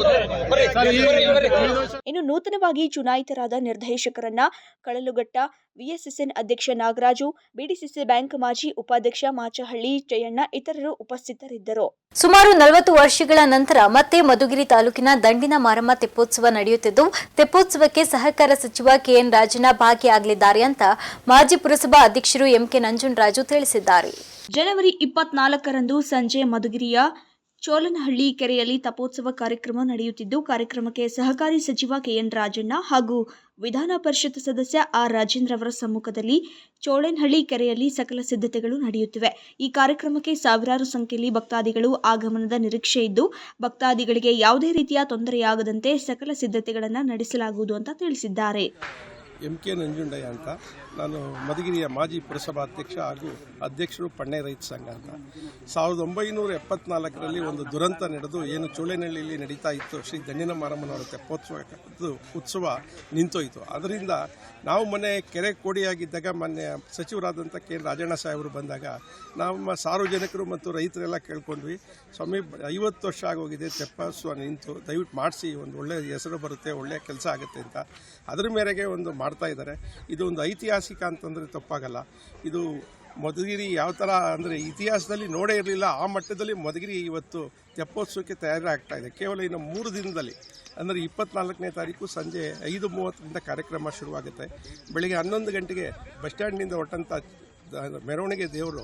ಇನ್ನು ನೂತನವಾಗಿ ಚುನಾಯಿತರಾದ ನಿರ್ದೇಶಕರನ್ನ ಕಳಲುಘಟ್ಟ ವಿಎಸ್ಎಸ್ಎನ್ ಅಧ್ಯಕ್ಷ ನಾಗರಾಜು ಬಿಡಿಸಿಸಿ ಬ್ಯಾಂಕ್ ಮಾಜಿ ಉಪಾಧ್ಯಕ್ಷ ಮಾಚಹಳ್ಳಿ ಜಯಣ್ಣ ಇತರರು ಉಪಸ್ಥಿತರಿದ್ದರು. ಸುಮಾರು ನಲವತ್ತು ವರ್ಷಗಳ ನಂತರ ಮತ್ತೆ ಮಧುಗಿರಿ ತಾಲೂಕಿನ ದಂಡಿನ ಮಾರಮ್ಮ ತೆಪ್ಪೋತ್ಸವ ನಡೆಯುತ್ತಿದ್ದು ತೆಪ್ಪೋತ್ಸವಕ್ಕೆ ಸಹಕಾರ ಸಚಿವ ಕೆಎನ್ ರಾಜನ ಭಾಗಿಯಾಗಲಿದ್ದಾರೆ ಅಂತ ಮಾಜಿ ಪುರಸಭಾ ಅಧ್ಯಕ್ಷರು ಎಂಕೆ ನಂಜುಂಡರಾಜು ತಿಳಿಸಿದ್ದಾರೆ. ಜನವರಿ ಇಪ್ಪತ್ನಾಲ್ಕರಂದು ಸಂಜೆ ಮಧುಗಿರಿಯ ಚೋಲನಹಳ್ಳಿ ಕೆರೆಯಲ್ಲಿ ತಪೋತ್ಸವ ಕಾರ್ಯಕ್ರಮ ನಡೆಯುತ್ತಿದ್ದು, ಕಾರ್ಯಕ್ರಮಕ್ಕೆ ಸಹಕಾರಿ ಸಚಿವ ಕೆಎನ್ ರಾಜಣ್ಣ ಹಾಗೂ ವಿಧಾನ ಪರಿಷತ್ ಸದಸ್ಯ ಆರ್ ರಾಜೇಂದ್ರ ಅವರ ಸಮ್ಮುಖದಲ್ಲಿ ಚೋಳನಹಳ್ಳಿ ಕೆರೆಯಲ್ಲಿ ಸಕಲ ಸಿದ್ಧತೆಗಳು ನಡೆಯುತ್ತಿವೆ. ಈ ಕಾರ್ಯಕ್ರಮಕ್ಕೆ ಸಾವಿರಾರು ಸಂಖ್ಯೆಯಲ್ಲಿ ಭಕ್ತಾದಿಗಳು ಆಗಮನದ ನಿರೀಕ್ಷೆ ಇದ್ದು, ಭಕ್ತಾದಿಗಳಿಗೆ ಯಾವುದೇ ರೀತಿಯ ತೊಂದರೆಯಾಗದಂತೆ ಸಕಲ ಸಿದ್ಧತೆಗಳನ್ನು ನಡೆಸಲಾಗುವುದು ಅಂತ ತಿಳಿಸಿದ್ದಾರೆ. ಎಂ ಅಂತ. ನಾನು ಮಧುಗಿರಿಯ ಮಾಜಿ ಪುರಸಭಾಧ್ಯಕ್ಷ ಹಾಗೂ ಅಧ್ಯಕ್ಷರು ಪಣ್ಣೆ ರೈತ ಸಂಘ ಅಂತ. ಸಾವಿರದ ಒಂಬೈನೂರ ಎಪ್ಪತ್ನಾಲ್ಕರಲ್ಲಿ ಒಂದು ದುರಂತ ನಡೆದು ಏನು ಚೋಳೆನಹಳ್ಳಿಯಲ್ಲಿ ನಡೀತಾ ಇತ್ತು, ಶ್ರೀ ದಂಡಿನ ಮಾರಮ್ಮನವರ ತೆಪ್ಪೋತ್ಸವ ಉತ್ಸವ ನಿಂತೋಯಿತು. ಅದರಿಂದ ನಾವು ಮೊನ್ನೆ ಕೆರೆ ಕೋಡಿಯಾಗಿದ್ದಾಗ ಮೊನ್ನೆ ಸಚಿವರಾದಂಥ ಕೆ ರಾಜಣ್ಣ ಸಾಹೇಬರು ಬಂದಾಗ ನಮ್ಮ ಸಾರ್ವಜನಿಕರು ಮತ್ತು ರೈತರೆಲ್ಲ ಕೇಳ್ಕೊಂಡ್ವಿ, ಸ್ವಾಮಿ ಐವತ್ತು ವರ್ಷ ಆಗೋಗಿದೆ, ತೆಪ್ಪೋತ್ಸವ ನಿಂತು, ದಯವಿಟ್ಟು ಮಾಡಿಸಿ, ಒಂದು ಒಳ್ಳೆಯ ಹೆಸರು ಬರುತ್ತೆ ಒಳ್ಳೆಯ ಕೆಲಸ ಆಗುತ್ತೆ ಅಂತ. ಅದರ ಮೇರೆಗೆ ಒಂದು ಮಾಡ್ತಾ ಇದ್ದಾರೆ. ಇದು ಒಂದು ಐತಿಹಾಸಿಕ ಅಂತಂದರೆ ತಪ್ಪಾಗಲ್ಲ. ಇದು ಮಧುಗಿರಿ ಯಾವ ಥರ ಅಂದರೆ ಇತಿಹಾಸದಲ್ಲಿ ನೋಡೇ ಇರಲಿಲ್ಲ, ಆ ಮಟ್ಟದಲ್ಲಿ ಮಧುಗಿರಿ ಇವತ್ತು ತೆಪ್ಪೋತ್ಸವಕ್ಕೆ ತಯಾರಾಗ್ತಾ ಇದೆ. ಕೇವಲ ಇನ್ನು ಮೂರು ದಿನದಲ್ಲಿ. ಅಂದರೆ ಇಪ್ಪತ್ನಾಲ್ಕನೇ ತಾರೀಕು ಸಂಜೆ ಐದು ಮೂವತ್ತರಿಂದ ಕಾರ್ಯಕ್ರಮ ಶುರುವಾಗುತ್ತೆ. ಬೆಳಗ್ಗೆ ಹನ್ನೊಂದು ಗಂಟೆಗೆ ಬಸ್ ಸ್ಟ್ಯಾಂಡ್ನಿಂದ ಹೊರಟಂಥ ಮೆರವಣಿಗೆ ದೇವರು